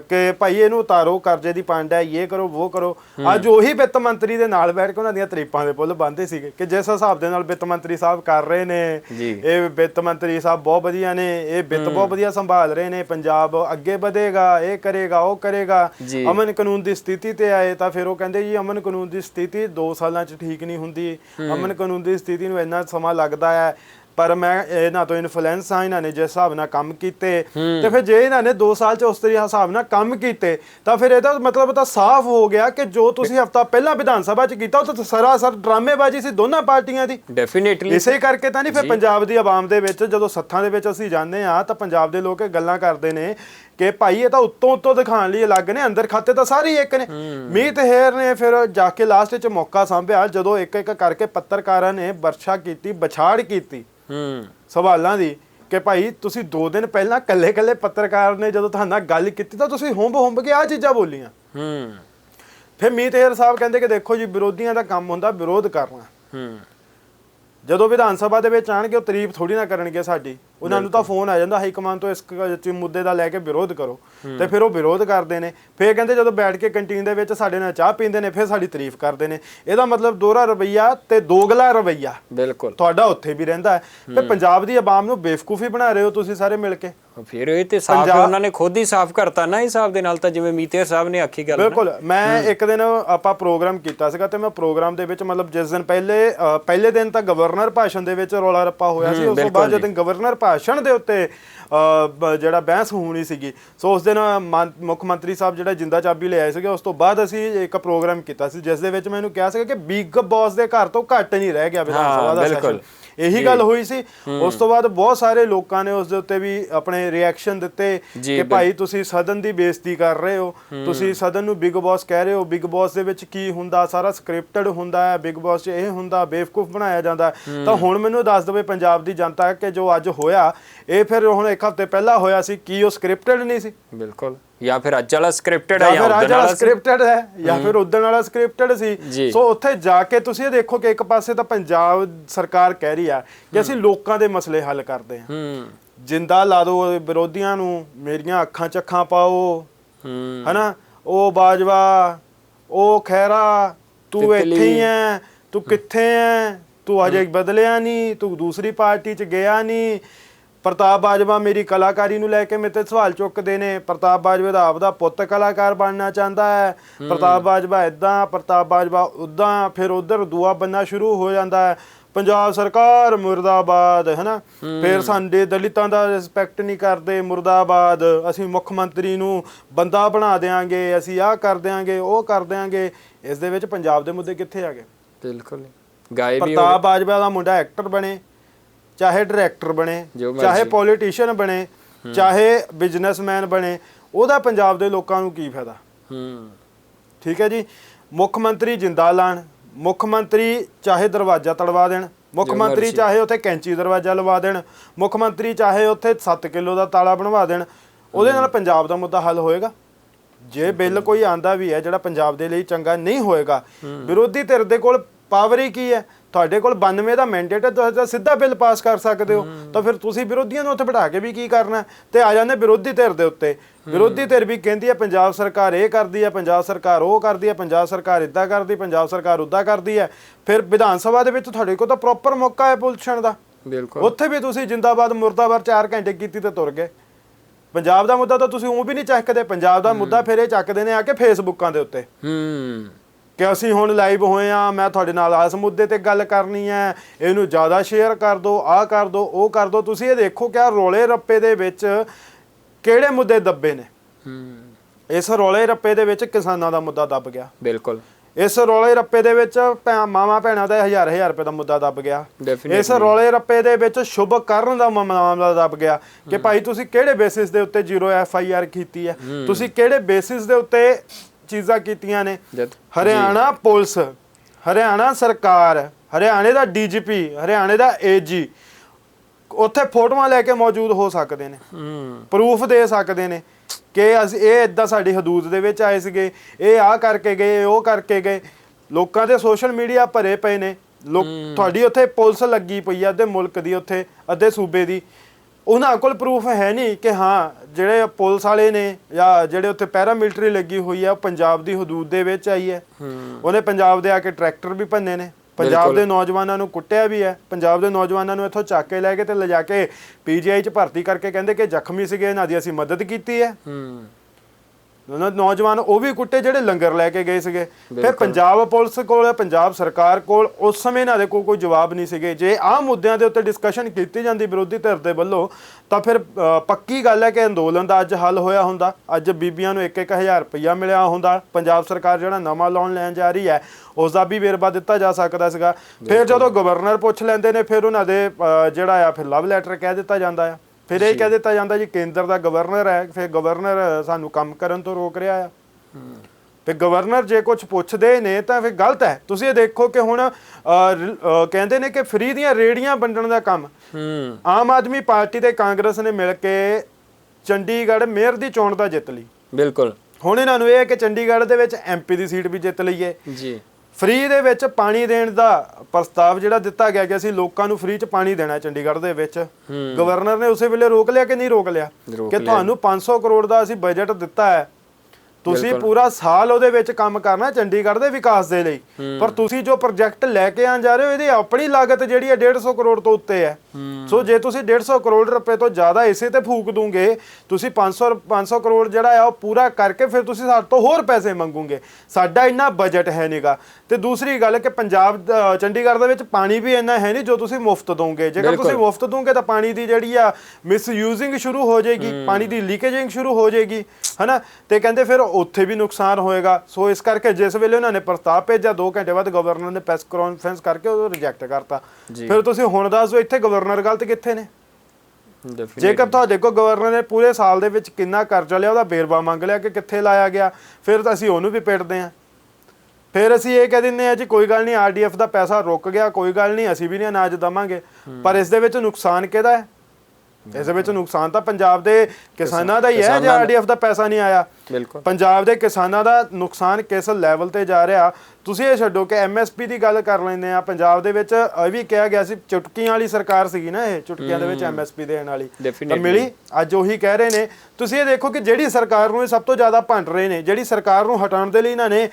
ਕਿ ਭਾਈ ਇਹਨੂੰ ਉਤਾਰੋ ਕਰਜ਼ੇ ਦੀ ਪੰਡ ਹੈ ਇਹ ਕਰੋ ਉਹ ਕਰੋ। ਅੱਜ ਉਹੀ ਵਿੱਤ ਮੰਤਰੀ ਦੇ ਨਾਲ ਬੈਠ ਕੇ ਉਹਨਾਂ ਦੀਆਂ ਤਰੀਪਾਂ ਦੇ ਪੁੱਲ ਬੰਦੇ ਸੀਗੇ ਕਿ ਜਿਸ ਹਿਸਾਬ ਦੇ ਨਾਲ ਵਿੱਤ ਮੰਤਰੀ ਸਾਹਿਬ ਕਰ ਰਹੇ ਨੇ। ਇਹ ਵਿੱਤ ਮੰਤਰੀ ਸਾਹਿਬ ਬਹੁਤ ਵਧੀਆ ਨੇ ਇਹ ਵਿੱਤ ਬਹੁਤ ਵਧੀਆ ਸੰਭਾਲ ਰਹੇ ਨੇ ਪੰਜਾਬ ਅੱਗੇ ਵਧੇਗਾ ਇਹ ਕਰੇਗਾ ਉਹ ਕਰੇਗਾ। ਅਮਨ ਕਾਨੂੰਨ ਦੀ ਸਥਿਤੀ ਤੇ ਆਏ ਤਾਂ ਫਿਰ ਉਹ ਕਹਿੰਦੇ ਜੀ ਅਮਨ ਕਾਨੂੰਨ ਦੀ ਸਥਿਤੀ 2 ਸਾਲਾਂ 'ਚ ਠੀਕ ਨਹੀਂ ਹੁੰਦੀ। ਅਮਨ ਕਾਨੂੰਨ ਦੀ ਸਥਿਤੀ ਨੂੰ ਇੰਨਾ ਸਮਾਂ ਲੱਗਦਾ ਹੈ ਪਰ ਮੈਂ ਇਹਨਾਂ ਤੋਂ ਇਨਫਲੂਐਂਸ ਆ ਇਹਨਾਂ ਨੇ ਜਿਸ ਹਿਸਾਬ ਨਾਲ ਕੰਮ ਕੀਤੇ ਤੇ ਫਿਰ ਜੇ ਇਹਨਾਂ ਨੇ 2 ਸਾਲ 'ਚ ਉਸ ਤਰੀਕੇ ਹਿਸਾਬ ਨਾਲ ਕੰਮ ਕੀਤੇ ਤਾਂ ਫਿਰ ਇਹਦਾ ਮਤਲਬ ਤਾਂ ਸਾਫ਼ ਹੋ ਗਿਆ ਕਿ ਜੋ ਤੁਸੀਂ ਹਫਤਾ ਪਹਿਲਾਂ ਵਿਧਾਨ ਸਭਾ 'ਚ ਕੀਤਾ ਉਹ ਤਾਂ ਸਰਾਸਰ ਡਰਾਮੇਬਾਜ਼ੀ ਸੀ ਦੋਨਾਂ ਪਾਰਟੀਆਂ ਦੀ। ਡੈਫੀਨਿਟਲੀ ਇਸੇ ਕਰਕੇ ਤਾਂ ਨਹੀਂ ਫਿਰ ਪੰਜਾਬ ਦੀ ਆਵਾਮ ਦੇ ਵਿੱਚ ਜਦੋਂ ਸੱਥਾਂ ਦੇ ਵਿੱਚ ਅਸੀਂ ਜਾਂਦੇ ਆ ਤਾਂ ਪੰਜਾਬ ਦੇ ਲੋਕ ਇਹ ਗੱਲਾਂ ਕਰਦੇ ਨੇ ਕਿ ਭਾਈ ਇਹ ਤਾਂ ਉੱਤੋਂ ਉੱਤੋਂ ਦਿਖਾਉਣ ਲਈ ਅਲੱਗ ਨੇ ਅੰਦਰ ਖਾਤੇ ਤਾਂ ਸਾਰੇ ਇੱਕ ਨੇ। ਮੀਤ ਹੇਰ ਨੇ ਫਿਰ ਜਾ ਕੇ ਲਾਸਟ ਵਿੱਚ ਮੌਕਾ ਸੰਭਿਆ ਜਦੋਂ ਇੱਕ ਇੱਕ ਕਰਕੇ ਪੱਤਰਕਾਰਾਂ ਨੇ ਵਰਸ਼ਾ ਕੀਤੀ ਬਛਾੜ ਕੀਤੀ। ਹੂੰ। ਸਵਾਲਾਂ ਦੀ ਕਿ ਭਾਈ ਤੁਸੀਂ 2 ਦਿਨ ਪਹਿਲਾਂ ਕੱਲੇ ਕੱਲੇ ਪੱਤਰਕਾਰ ਨੇ ਜਦੋਂ ਤੁਹਾਡੇ ਨਾਲ ਗੱਲ ਕੀਤੀ ਤਾਂ ਤੁਸੀਂ ਹੁੰਬ ਹੁੰਬ ਕੇ ਆ ਚੀਜ਼ਾਂ ਬੋਲੀਆਂ। ਹੂੰ। ਫਿਰ ਮੀਤ ਹੇਰ ਸਾਹਿਬ ਕਹਿੰਦੇ ਕਿ ਦੇਖੋ ਜੀ ਵਿਰੋਧੀਆਂ ਦਾ ਕੰਮ ਹੁੰਦਾ ਵਿਰੋਧ ਕਰਨਾ। ਹੂੰ। ਜਦੋਂ ਵਿਧਾਨ ਸਭਾ ਦੇ ਵਿੱਚ ਆਣਗੇ ਉਹ ਤਾਰੀਫ ਥੋੜੀ ਨਾ ਕਰਨਗੇ ਸਾਡੀ। ਉਹਨਾਂ ਨੂੰ ਤਾਂ ਫੋਨ ਆ ਜਾਂਦਾ ਹਾਈ ਕਮਾਂਡ ਤੋਂ ਇਸ ਕ- ਮੁੱਦੇ ਦਾ ਲੈ ਕੇ ਵਿਰੋਧ ਕਰੋ। ਤੇ ਫਿਰ ਉਹ ਵਿਰੋਧ ਕਰਦੇ ਨੇ। ਫਿਰ ਕਹਿੰਦੇ ਜਦੋਂ ਬੈਠ ਕੇ ਕੰਟੀਨ ਦੇ ਵਿੱਚ ਸਾਡੇ ਨਾਲ ਚਾਹ ਪੀਂਦੇ ਨੇ ਫਿਰ ਸਾਡੀ ਤਾਰੀਫ ਕਰਦੇ ਨੇ। ਇਹਦਾ ਮਤਲਬ ਦੋਹਰਾ ਰਵਈਆ ਤੇ ਦੋਗਲਾ ਰਵਈਆ। ਬਿਲਕੁਲ। ਤੁਹਾਡਾ ਉੱਥੇ ਵੀ ਰਹਿੰਦਾ ਹੈ। ਤੇ ਪੰਜਾਬ ਦੀ ਆਵਾਮ ਨੂੰ ਬੇਵਕੂਫੀ ਬਣਾ ਰਹੇ ਹੋ ਤੁਸੀਂ ਸਾਰੇ ਮਿਲ ਕੇ? ਫਿਰ ਇਹ ਤੇ ਸਾਫ਼ ਉਹਨਾਂ ਨੇ ਖੁਦ ਹੀ ਸਾਫ਼ ਕਰਤਾ ਨਾ ਹਿਸਾਬ ਦੇ ਨਾਲ ਤਾਂ ਜਿਵੇਂ ਮੀਤੇਰ ਸਾਹਿਬ ਨੇ ਆਖੀ ਗੱਲ। ਬਿਲਕੁਲ। ਮੈਂ ਇੱਕ ਦਿਨ ਆਪਾਂ ਪ੍ਰੋਗਰਾਮ ਕੀਤਾ ਸੀਗਾ ਤੇ ਮੈਂ ਪ੍ਰੋਗਰਾਮ ਦੇ ਵਿੱਚ ਮਤਲਬ ਜਿਸ ਦਿਨ ਪਹਿਲੇ ਅ, ਪਹਿਲੇ ਦਿਨ ਤਾਂ ਗਵਰਨਰ ਭਾਸ਼ਣ ਦੇ ਵਿੱਚ ਰੌਲਾ ਰੱਪਾ ਹੋਇਆ ਸੀ। ਉਸ ਤੋਂ ਬਾਅਦ ਜਦੋਂ ਗਵਰਨਰ ਭਾਸ਼ਣ ਦੇ ਉੱਤੇ ਜਿਹੜਾ ਬਹਿਸ ਹੋਣੀ ਸੀਗੀ ਸੋ ਉਸ ਦਿਨ ਮੁੱਖ ਮੰਤਰੀ ਸਾਹਿਬ ਜਿਹੜਾ ਜਿੰਦਾ ਚਾਬੀ ਲੈ ਆਏ ਸੀਗੇ ਉਸ ਤੋਂ ਬਾਅਦ ਅਸੀਂ ਇੱਕ ਪ੍ਰੋਗਰਾਮ ਕੀਤਾ ਸੀ ਜਿਸ ਦੇ ਵਿੱਚ ਮੈਨੂੰ ਕਿਹਾ ਸੀਗਾ ਕਿ ਬਿਗ ਬੌਸ ਦੇ ਘਰ ਤੋਂ ਘੱਟ ਨਹੀਂ ਰਹਿ ਗਿਆ ਵਿਧਾਨ ਸਭਾ ਦਾ ਬਿਲਕੁਲ। ਸੈਸ਼ਨ ਇਹੀ ਗੱਲ ਹੋਈ ਸੀ। ਉਸ ਤੋਂ ਬਾਅਦ ਬਹੁਤ ਸਾਰੇ ਲੋਕਾਂ ਨੇ ਉਸ ਦੇ ਉੱਤੇ ਵੀ ਆਪਣੇ ਰਿਐਕਸ਼ਨ ਦਿੱਤੇ ਕਿ ਭਾਈ ਤੁਸੀਂ ਸਦਨ ਦੀ ਬੇਇੱਜ਼ਤੀ ਕਰ ਰਹੇ ਹੋ। ਤੁਸੀਂ ਸਦਨ ਨੂੰ ਬਿਗ ਬੌਸ ਕਹਿ ਰਹੇ ਹੋ। ਬਿਗ ਬੌਸ ਦੇ ਵਿੱਚ ਕੀ ਹੁੰਦਾ? ਸਾਰਾ ਸਕ੍ਰਿਪਟਡ ਹੁੰਦਾ ਹੈ। ਬਿਗ ਬੌਸ 'ਚ ਇਹ ਹੁੰਦਾ ਬੇਵਕੂਫ ਬਣਾਇਆ ਜਾਂਦਾ। ਤਾਂ ਹੁਣ ਮੈਨੂੰ ਦੱਸ ਦੇਵੇ ਪੰਜਾਬ ਦੀ ਜਨਤਾ ਕਿ ਜੋ ਅੱਜ ਹੋਇਆ ਇਹ ਫਿਰ ਹੁਣ ਇੱਕ ਹਫ਼ਤੇ ਪਹਿਲਾਂ ਹੋਇਆ ਸੀ। ਕੀ ਉਹ ਸਕ੍ਰਿਪਟਡ ਨਹੀਂ ਸੀ? ਬਿਲਕੁਲ। ਜਾਂ ਫਿਰ ਅੱਜ ਵਾਲਾ ਸਕ੍ਰਿਪਟਡ ਹੈ ਜਾਂ ਫਿਰ ਅੱਜ ਵਾਲਾ। ਸਕ੍ਰਿਪਟਡ ਹੈ ਜਾਂ ਫਿਰ ਉਦੋਂ ਵਾਲਾ ਸਕ੍ਰਿਪਟਡ। ਸੀ। ਸੋ ਉੱਥੇ ਜਾ ਕੇ ਤੁਸੀਂ ਇਹ ਦੇਖੋ ਕਿ ਇੱਕ ਪਾਸੇ ਤਾਂ ਪੰਜਾਬ ਸਰਕਾਰ ਕਹਿ ਰਹੀ ਆ ਕਿ ਅਸੀਂ ਲੋਕਾਂ ਦੇ ਮਸਲੇ ਹੱਲ ਕਰਦੇ ਹਾਂ। ਹੂੰ। ਜਿੰਦਾ ਲਾ ਦਿਓ ਵਿਰੋਧੀਆਂ ਨੂੰ ਮੇਰੀਆਂ ਅੱਖਾਂ ਚ ਅੱਖਾਂ ਪਾਓ। ਹੂੰ। ਹਨਾ? ਉਹ ਬਾਜਵਾ ਉਹ ਖੈਰਾ ਤੂੰ। ਇੱਥੇ ਹੀ ਐ ਤੂੰ ਕਿੱਥੇ ਐ? ਤੂੰ ਅਜੇ ਬਦਲਿਆ ਨਹੀਂ ਤੂੰ ਦੂਸਰੀ ਪਾਰਟੀ ਚ ਗਿਆ ਨਹੀਂ ਪ੍ਰਤਾਪ ਬਾਜਵਾ ਮੇਰੀ ਕਲਾਕਾਰੀ ਨੂੰ ਲੈ ਕੇ ਮੇਰੇ ਤੇ ਸਵਾਲ ਚੁੱਕਦੇ ਨੇ। ਪ੍ਰਤਾਪ ਬਾਜਵਾ ਦਾ ਆਪਦਾ ਪੁੱਤ ਕਲਾਕਾਰ ਬਣਨਾ ਚਾਹੁੰਦਾ ਹੈ। ਪ੍ਰਤਾਪ ਬਾਜਵਾ ਇਦਾਂ ਪ੍ਰਤਾਪ ਬਾਜਵਾ ਉਦਾਂ ਫਿਰ ਉਧਰ ਦੂਆ ਬੰਨਾ ਸ਼ੁਰੂ ਹੋ ਜਾਂਦਾ ਹੈ। ਪੰਜਾਬ ਸਰਕਾਰ ਮੁਰਦਾਬਾਦ ਹੈਨਾ? ਫਿਰ ਸਾਡੇ ਦਲਿਤਾਂ ਦਾ ਰਿਸਪੈਕਟ ਨਹੀਂ ਕਰਦੇ ਮੁਰਦਾਬਾਦ। ਅਸੀਂ ਮੁੱਖ ਮੰਤਰੀ ਨੂੰ ਬੰਦਾ ਬਣਾ ਦੇਾਂਗੇ ਅਸੀਂ ਆਹ ਕਰ ਦਿਆਂਗੇ ਉਹ ਕਰ ਦਿਆਂਗੇ। ਇਸ ਦੇ ਵਿੱਚ ਪੰਜਾਬ ਦੇ ਮੁੱਦੇ ਕਿੱਥੇ ਆ ਗਏ ਬਿਲਕੁਲ। ਗਾਇਬ ਹੋ ਪ੍ਰਤਾਪ ਬਾਜਵਾ ਦਾ ਮੁੰਡਾ ਐਕਟਰ ਬਣੇ। ਚਾਹੇ ਡਾਇਰੈਕਟਰ ਬਣੇ। ਚਾਹੇ ਪੋਲੀਟੀਸ਼ੀਅਨ ਬਣੇ ਚਾਹੇ ਬਿਜ਼ਨਸਮੈਨ ਬਣੇ ਉਹਦਾ ਪੰਜਾਬ ਦੇ ਲੋਕਾਂ ਨੂੰ ਕੀ ਫਾਇਦਾ? ਹੂੰ। ਠੀਕ ਹੈ ਜੀ? ਮੁੱਖ ਮੰਤਰੀ ਜਿੰਦਾ ਲਾਣ ਮੁੱਖ ਮੰਤਰੀ ਚਾਹੇ ਦਰਵਾਜ਼ਾ ਤੜਵਾ ਦੇਣ ਮੁੱਖ ਮੰਤਰੀ। ਚਾਹੇ ਉੱਥੇ ਕੈਂਚੀ ਦਰਵਾਜ਼ਾ ਲਵਾ ਦੇਣ ਮੁੱਖ ਮੰਤਰੀ ਚਾਹੇ ਉੱਥੇ 7 ਕਿਲੋ ਦਾ ਤਾਲਾ ਬਣਵਾ ਦੇਣ ਉਹਦੇ ਨਾਲ ਪੰਜਾਬ ਦਾ ਮੁੱਦਾ ਹੱਲ ਹੋਏਗਾ? ਜੇ ਬਿੱਲ ਕੋਈ ਆਂਦਾ ਵੀ ਹੈ ਜਿਹੜਾ ਪੰਜਾਬ ਦੇ ਲਈ ਚੰਗਾ ਨਹੀਂ ਹੋਏਗਾ ਵਿਰੋਧੀ ਧਿਰ ਦੇ ਕੋਲ ਪਾਵਰ ਹੀ ਕੀ ਹੈ? ਤੁਹਾਡੇ ਕੋਲ 92 ਦਾ ਮੈਂਡੇਟ ਹੈ ਤੁਸੀਂ ਸਿੱਧਾ ਬਿੱਲ ਪਾਸ ਕਰ ਸਕਦੇ ਹੋ। ਤਾਂ ਫਿਰ ਤੁਸੀਂ ਵਿਰੋਧੀਆਂ ਨੂੰ ਉੱਥੇ ਬਿਠਾ ਕੇ ਵੀ ਕੀ ਕਰਨਾ? ਤੇ ਆ ਜਾਂਦੇ ਵਿਰੋਧੀ ਧਿਰ ਦੇ ਉੱਤੇ। ਵਿਰੋਧੀ ਧਿਰ ਵੀ ਕਹਿੰਦੀ ਹੈ ਪੰਜਾਬ ਸਰਕਾਰ ਇਹ ਕਰਦੀ ਹੈ ਪੰਜਾਬ ਸਰਕਾਰ ਉਹ ਕਰਦੀ ਹੈ ਪੰਜਾਬ ਸਰਕਾਰ ਇਦਾਂ ਕਰਦੀ ਪੰਜਾਬ ਸਰਕਾਰ ਉਦਾਂ ਕਰਦੀ ਹੈ। ਫਿਰ ਵਿਧਾਨ ਸਭਾ ਦੇ ਵਿੱਚ ਤੁਹਾਡੇ ਕੋਲ ਤਾਂ ਪ੍ਰੋਪਰ ਮੌਕਾ ਹੈ ਪੁੱਛਣ ਦਾ। ਬਿਲਕੁਲ। ਉੱਥੇ ਵੀ ਤੁਸੀਂ ਜਿੰਦਾਬਾਦ ਮੁਰਦਾਬਾਦ 4 ਘੰਟੇ ਕੀਤੀ ਤੇ ਤੁਰ ਗਏ। ਪੰਜਾਬ ਦਾ ਮੁੱਦਾ ਤਾਂ ਤੁਸੀਂ ਉਹ ਵੀ ਨਹੀਂ ਚੱਕਦੇ। ਪੰਜਾਬ ਦਾ ਮੁੱਦਾ ਫਿਰ ਇਹ ਚੱਕਦੇ ਨੇ ਆ ਕੇ ਫੇਸਬੁੱਕਾਂ ਦੇ ਉੱਤੇ। ਹੂੰ। ਕਿ ਅਸੀਂ ਹੁਣ ਲਾਈਵ ਹੋਏ ਆ ਮੈਂ ਤੁਹਾਡੇ ਨਾਲ ਇਸ ਮੁੱਦੇ ਤੇ ਗੱਲ ਕਰਨੀ ਹੈ। ਇਹਨੂੰ ਜ਼ਿਆਦਾ ਸ਼ੇਅਰ ਕਰ ਦਿਓ ਆਹ ਕਰ ਦਿਓ ਉਹ ਕਰ ਦਿਓ ਤੁਸੀਂ ਇਹ ਦੇਖੋ ਕਿ ਆ ਰੋਲੇ ਰੱਪੇ ਦੇ ਵਿੱਚ ਕਿਹੜੇ ਮੁੱਦੇ ਦੱਬੇ ਨੇ। ਹੂੰ। ਇਸ ਰੋਲੇ ਰੱਪੇ ਦੇ ਵਿੱਚ ਕਿਸਾਨਾਂ ਦਾ ਮੁੱਦਾ ਦੱਬ ਗਿਆ। ਬਿਲਕੁਲ। ਇਸ ਰੌਲੇ ਰੱਪੇ ਦੇ ਵਿੱਚ ਮਾਵਾਂ ਭੈਣਾਂ ਦਾ ਹਜ਼ਾਰ ਹਜ਼ਾਰ ਰੁਪਏ ਦਾ ਮੁੱਦਾ ਦੱਬ ਗਿਆ. ਇਸ ਰੌਲੇ ਰੱਪੇ ਦੇ ਵਿੱਚ ਸ਼ੁਭ ਕਰਨ ਦਾ ਮਾਮਲਾ ਦੱਬ ਗਿਆ ਕਿ ਭਾਈ ਤੁਸੀਂ ਕਿਹੜੇ ਬੇਸਿਸ ਦੇ ਉੱਤੇ ਜ਼ੀਰੋ ਐਫ ਆਈ ਆਰ ਕੀਤੀ ਹੈ? ਤੁਸੀਂ ਕਿਹੜੇ ਬੇਸਿਸ ਦੇ ਉੱਤੇ ਚੀਜ਼ਾਂ ਕੀਤੀਆਂ ਨੇ। ਹਰਿਆਣਾ ਪੁਲਿਸ ਹਰਿਆਣਾ ਸਰਕਾਰ ਹਰਿਆਣੇ ਦਾ ਡੀਜੀਪੀ ਹਰਿਆਣੇ ਦਾ ਏਜੀ ਉੱਥੇ ਫੋਟੋਆਂ ਲੈ ਕੇ ਮੌਜੂਦ ਹੋ ਸਕਦੇ ਨੇ। ਹੂੰ। ਪ੍ਰੂਫ ਦੇ ਸਕਦੇ ਨੇ ਕਿ ਅਸੀਂ ਇਹ ਇਦਾਂ ਸਾਡੀ ਹਦੂਦ ਦੇ ਵਿੱਚ ਆਏ ਸੀਗੇ ਇਹ ਆ ਕਰਕੇ ਗਏ ਉਹ ਕਰਕੇ ਗਏ। ਲੋਕਾਂ ਦੇ ਸੋਸ਼ਲ ਮੀਡੀਆ ਭਰੇ ਪਏ ਨੇ। ਲੋਕ ਤੁਹਾਡੀ ਉੱਥੇ ਪੁਲਿਸ ਲੱਗੀ ਪਈ ਆ ਅੱਧੇ ਮੁਲਕ ਦੀ ਉੱਥੇ ਅੱਧੇ ਸੂਬੇ ਦੀ। ਉਹਨਾਂ ਕੋਲ ਪ੍ਰੂਫ ਹੈ ਨਹੀਂ ਕਿ ਹਾਂ ਜਿਹੜੇ ਪੁਲਿਸ ਵਾਲੇ ਨੇ ਜਾਂ ਜਿਹੜੇ ਉੱਥੇ ਪੈਰਾਮਿਲਟਰੀ ਲੱਗੀ ਹੋਈ ਆ ਉਹ ਪੰਜਾਬ ਦੀ ਹਦੂਦ ਦੇ ਵਿੱਚ ਆਈ ਹੈ। ਉਹਨੇ ਪੰਜਾਬ ਦੇ ਆ ਕੇ ਟਰੈਕਟਰ ਵੀ ਭੰਨੇ ਨੇ। ਪੰਜਾਬ। ਦੇ ਨੌਜਵਾਨਾਂ ਨੂੰ ਕੁੱਟਿਆ ਵੀ ਹੈ। ਪੰਜਾਬ ਦੇ ਨੌਜਵਾਨਾਂ ਨੂੰ ਇੱਥੋਂ ਚੱਕ ਕੇ ਲੈ ਕੇ ਤੇ ਲਿਜਾ ਕੇ ਪੀਜੀਆਈ 'ਚ ਭਰਤੀ ਕਰਕੇ ਕਹਿੰਦੇ ਕਿ ਜ਼ਖਮੀ ਸੀਗੇ ਇਹਨਾਂ ਦੀ ਅਸੀਂ ਮਦਦ ਕੀਤੀ ਹੈ। ਹੂੰ। ਉਹਨਾਂ ਨੌਜਵਾਨ ਉਹ ਵੀ ਕੁੱਟੇ ਜਿਹੜੇ ਲੰਗਰ ਲੈ ਕੇ ਗਏ ਸੀਗੇ। ਫਿਰ। ਪੰਜਾਬ ਪੁਲਿਸ ਕੋਲ ਪੰਜਾਬ ਸਰਕਾਰ ਕੋਲ ਉਸ ਸਮੇਂ ਇਹਨਾਂ ਦੇ ਕੋਲ ਕੋਈ ਜਵਾਬ ਨਹੀਂ ਸੀਗੇ। ਜੇ ਆਹ ਮੁੱਦਿਆਂ ਦੇ ਉੱਤੇ ਡਿਸਕਸ਼ਨ ਕੀਤੀ ਜਾਂਦੀ ਵਿਰੋਧੀ ਧਿਰ ਦੇ ਵੱਲੋਂ ਤਾਂ ਫਿਰ ਪੱਕੀ ਗੱਲ ਹੈ ਕਿ ਅੰਦੋਲਨ ਦਾ ਅੱਜ ਹੱਲ ਹੋਇਆ ਹੁੰਦਾ। ਅੱਜ ਬੀਬੀਆਂ ਨੂੰ 1-1000 ਰੁਪਇਆ ਮਿਲਿਆ ਹੁੰਦਾ। ਪੰਜਾਬ ਸਰਕਾਰ ਜਿਹੜਾ ਨਵਾਂ ਲੋਨ ਲੈਣ ਜਾ ਰਹੀ ਹੈ ਉਸ ਦਾ ਵੀ ਵੇਰਵਾ ਦਿੱਤਾ ਜਾ ਸਕਦਾ ਸੀਗਾ। ਫਿਰ ਜਦੋਂ ਗਵਰਨਰ ਪੁੱਛ ਲੈਂਦੇ ਨੇ ਫਿਰ ਉਹਨਾਂ ਦੇ ਜਿਹੜਾ ਆ ਫਿਰ ਲਵ ਲੈਟਰ ਕਹਿ ਦਿੱਤਾ ਜਾਂਦਾ ਆ। ਫਿਰ ਇਹ ਕਹਿ ਦਿੱਤਾ ਜਾਂਦਾ ਜੀ ਕੇਂਦਰ ਦਾ ਗਵਰਨਰ ਹੈ ਫਿਰ ਗਵਰਨਰ ਸਾਨੂੰ ਕੰਮ ਕਰਨ ਤੋਂ ਰੋਕ ਰਿਹਾ ਆ। ਫਿਰ ਗਵਰਨਰ ਜੇ ਕੁਝ ਪੁੱਛਦੇ ਨੇ ਤਾਂ ਫਿਰ ਗਲਤ ਹੈ। ਤੁਸੀਂ ਇਹ ਦੇਖੋ ਕਿ ਹੁਣ ਕਹਿੰਦੇ ਨੇ ਕਿ ਫ੍ਰੀ ਦੀਆਂ ਰੇੜੀਆਂ ਵੰਡਣ ਦਾ ਕੰਮ। ਆਮ ਆਦਮੀ ਪਾਰਟੀ ਤੇ ਕਾਂਗਰਸ ਨੇ ਮਿਲ ਕੇ ਚੰਡੀਗੜ੍ਹ ਮੇਅਰ ਦੀ ਚੋਣ ਦਾ ਜਿੱਤ ਲਈ। ਬਿਲਕੁਲ। ਹੁਣ ਇਹਨਾਂ ਨੂੰ ਇਹ ਹੈ ਕਿ ਚੰਡੀਗੜ੍ਹ ਦੇ ਵਿੱਚ ਐਮਪੀ ਦੀ ਸੀਟ ਵੀ ਜਿੱਤ ਲਈਏ ਜੀ। ਫ੍ਰੀ ਦੇ ਵਿੱਚ ਪਾਣੀ ਦੇਣ ਦਾ ਪ੍ਰਸਤਾਵ ਜਿਹੜਾ ਦਿੱਤਾ ਗਿਆ ਕਿ ਅਸੀਂ ਲੋਕਾਂ ਨੂੰ ਫ੍ਰੀ ਚ ਪਾਣੀ ਦੇਣਾ ਚੰਡੀਗੜ੍ਹ ਦੇ ਵਿੱਚ। ਗਵਰਨਰ ਨੇ ਉਸੇ ਵੇਲੇ ਰੋਕ ਲਿਆ ਕਿ ਨਹੀਂ ਰੋਕ ਲਿਆ? ਕਿ। ਤੁਹਾਨੂੰ 500 ਕਰੋੜ ਦਾ ਅਸੀਂ ਬਜਟ ਦਿੱਤਾ ਹੈ। ਤੁਸੀਂ ਪੂਰਾ ਸਾਲ ਉਹਦੇ ਵਿੱਚ ਕੰਮ ਕਰਨਾ ਚੰਡੀਗੜ੍ਹ ਦੇ ਵਿਕਾਸ ਦੇ ਲਈ। ਪਰ ਤੁਸੀਂ ਜੋ ਪ੍ਰੋਜੈਕਟ ਲੈ ਕੇ ਆਂ ਜਾ ਰਹੇ ਹੋ ਇਹਦੀ ਆਪਣੀ ਲਾਗਤ ਜਿਹੜੀ ਹੈ 150 ਕਰੋੜ ਤੋਂ ਉੱਤੇ ਹੈ। ਸੋ ਜੇ ਤੁਸੀਂ 150 ਕਰੋੜ ਰੁਪਏ ਤੋਂ ਜ਼ਿਆਦਾ ਇਸੇ ਤੇ ਫੂਕ ਦੋਗੇ ਤੁਸੀਂ 500 500 ਕਰੋੜ ਜਿਹੜਾ ਆ ਉਹ ਪੂਰਾ ਕਰਕੇ ਫਿਰ ਤੁਸੀਂ ਸਾਡੇ ਤੋਂ ਹੋਰ ਪੈਸੇ ਮੰਗੋਗੇ। ਸਾਡਾ ਇੰਨਾ ਬਜਟ ਹੈ ਨਹੀਂਗਾ ਤੇ ਦੂਸਰੀ ਗੱਲ ਕਿ ਪੰਜਾਬ ਚੰਡੀਗੜ੍ਹ ਦੇ ਵਿੱਚ ਪਾਣੀ ਵੀ ਇੰਨਾ ਹੈ ਨਹੀਂ ਜੋ ਤੁਸੀਂ ਮੁਫਤ ਦੋਗੇ। ਜੇਕਰ। ਤੁਸੀਂ ਮੁਫਤ ਦੋਗੇ ਤਾਂ ਪਾਣੀ ਦੀ ਜਿਹੜੀ ਆ ਮਿਸਯੂਜ਼ਿੰਗ ਸ਼ੁਰੂ ਹੋ ਜਾਏਗੀ। ਪਾਣੀ ਦੀ ਲੀਕੇਜਿੰਗ ਸ਼ੁਰੂ ਹੋ ਜਾਏਗੀ। ਹਨਾ? ਤੇ ਕਹਿੰਦੇ ਫਿਰ ਉੱਥੇ ਵੀ ਨੁਕਸਾਨ ਹੋਏਗਾ। ਸੋ ਇਸ ਕਰਕੇ ਜਿਸ ਵੇਲੇ ਉਹਨਾਂ ਨੇ ਪ੍ਰਸਤਾਵ ਭੇਜਿਆ 2 ਘੰਟੇ ਬਾਅਦ ਗਵਰਨਰ ਨੇ ਪ੍ਰੈਸ ਕਾਨਫਰੰਸ ਕਰਕੇ ਉਹ ਰਿਜੈਕਟ ਕਰਤਾ। ਫਿਰ ਤੁਸੀਂ ਹੁਣ ਦੱਸ ਦਿਓ ਇੱਥੇ ਗਵਰਨਰ ਗਲਤ ਕਿੱਥੇ ਨੇ. ਜੇਕਰ ਤੁਹਾਡੇ ਕੋਲ ਗਵਰਨਰ ਨੇ ਪੂਰੇ ਸਾਲ ਦੇ ਵਿੱਚ ਕਿੰਨਾ ਕਰਜ਼ਾ ਲਿਆ ਉਹਦਾ ਬੇਰਵਾ ਮੰਗ ਲਿਆ ਕਿ ਕਿੱਥੇ ਲਾਇਆ ਗਿਆ ਫਿਰ ਤਾਂ ਅਸੀਂ ਉਹਨੂੰ ਵੀ ਪਿੱਟਦੇ ਹਾਂ। ਫਿਰ ਅਸੀਂ ਇਹ ਕਹਿ ਦਿੰਦੇ ਆ ਜੀ ਕੋਈ ਗੱਲ ਨਹੀਂ ਆਰਡੀਐਫ ਦਾ ਪੈਸਾ ਰੁਕ ਗਿਆ ਕੋਈ ਗੱਲ ਨਹੀਂ ਅਸੀਂ ਵੀ ਨਹੀਂ ਅਨਾਜ ਦਵਾਂਗੇ। ਪਰ ਇਸ ਦੇ ਵਿੱਚ ਨੁਕਸਾਨ ਕਿਹਦਾ ਹੈ? ਇਸ ਵਿੱਚ ਨੁਕਸਾਨ ਤਾਂ ਪੰਜਾਬ ਦੇ ਕਿਸਾਨਾਂ ਦਾ ਹੀ ਹੈ ਜੇ। ਆਰਡੀਐਫ ਦਾ ਪੈਸਾ ਨਹੀਂ ਆਇਆ। ਬਿਲਕੁਲ। ਪੰਜਾਬ ਦੇ ਕਿਸਾਨਾਂ ਦਾ ਨੁਕਸਾਨ ਕਿਸ ਲੈਵਲ ਤੇ ਜਾ ਰਿਹਾ? ਤੁਸੀਂ ਇਹ ਛੱਡੋ ਕਿ ਐਮਐਸਪੀ ਦੀ ਗੱਲ ਕਰ ਲੈਂਦੇ ਆ ਪੰਜਾਬ ਦੇ ਵਿੱਚ ਇਹ ਵੀ ਕਿਹਾ ਗਿਆ ਸੀ ਚੁਟਕੀਆਂ ਵਾਲੀ ਸਰਕਾਰ ਸੀਗੀ ਨਾ ਇਹ ਚੁਟਕੀਆਂ ਦੇ ਵਿੱਚ ਐਮਐਸਪੀ ਦੇਣ ਵਾਲੀ ਤਾਂ. ਮਿਲੀ ਅੱਜ ਉਹੀ ਕਹਿ ਰਹੇ ਨੇ। ਤੁਸੀਂ ਇਹ ਦੇਖੋ ਕਿ ਜਿਹੜੀ ਸਰਕਾਰ ਨੂੰ ਇਹ ਸਭ ਤੋਂ ਜ਼ਿਆਦਾ ਭੰਡ ਰਹੇ ਨੇ ਜਿਹੜੀ ਸਰਕਾਰ ਨੂੰ ਹਟਾਉਣ ਦੇ ਲਈ ਇਹਨਾਂ ਨੇ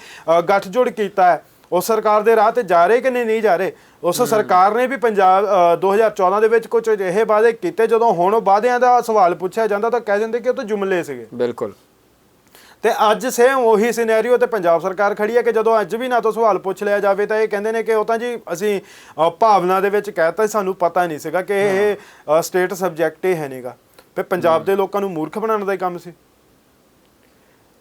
ਗੱਠਜੋੜ ਕੀਤਾ ਹੈ। ਉਸ ਸਰਕਾਰ ਦੇ ਰਾਹ ਤੇ ਜਾ ਰਹੇ ਕਿ ਨਹੀਂ ਨਹੀਂ ਜਾ ਰਹੇ? ਉਸ ਸਰਕਾਰ ਨੇ ਵੀ ਪੰਜਾਬ ਅ, 2014 ਦੇ ਵਿੱਚ ਕੁਝ ਅਜਿਹੇ ਵਾਅਦੇ ਕੀਤੇ ਜਦੋਂ ਹੁਣ ਉਹ ਵਾਅਦਿਆਂ ਦਾ ਸਵਾਲ ਪੁੱਛਿਆ ਜਾਂਦਾ ਤਾਂ ਕਹਿ ਦਿੰਦੇ ਕਿ ਉਹ ਤਾਂ ਜੁਮਲੇ ਸੀਗੇ। ਬਿਲਕੁਲ। ਤੇ ਅੱਜ ਸੇਮ ਉਹੀ ਸਿਨੈਰੀਓ ਤੇ ਪੰਜਾਬ ਸਰਕਾਰ ਖੜੀ ਹੈ ਕਿ ਜਦੋਂ ਅੱਜ ਵੀ ਨਾ ਤੋਂ ਸਵਾਲ ਪੁੱਛ ਲਿਆ ਜਾਵੇ ਤਾਂ ਇਹ ਕਹਿੰਦੇ ਨੇ ਕਿ ਉਹ ਤਾਂ ਜੀ ਅਸੀਂ ਭਾਵਨਾ ਦੇ ਵਿੱਚ ਕਹਿਤਾ ਸਾਨੂੰ ਪਤਾ ਨਹੀਂ ਸੀਗਾ ਕਿ ਇਹ ਸਟੇਟ ਸਬਜੈਕਟ ਹੀ ਹੈ ਨਹੀਂਗਾ। ਤੇ ਪੰਜਾਬ ਦੇ ਲੋਕਾਂ ਨੂੰ ਮੂਰਖ ਬਣਾਉਣ ਦਾ ਹੀ ਕੰਮ ਸੀ।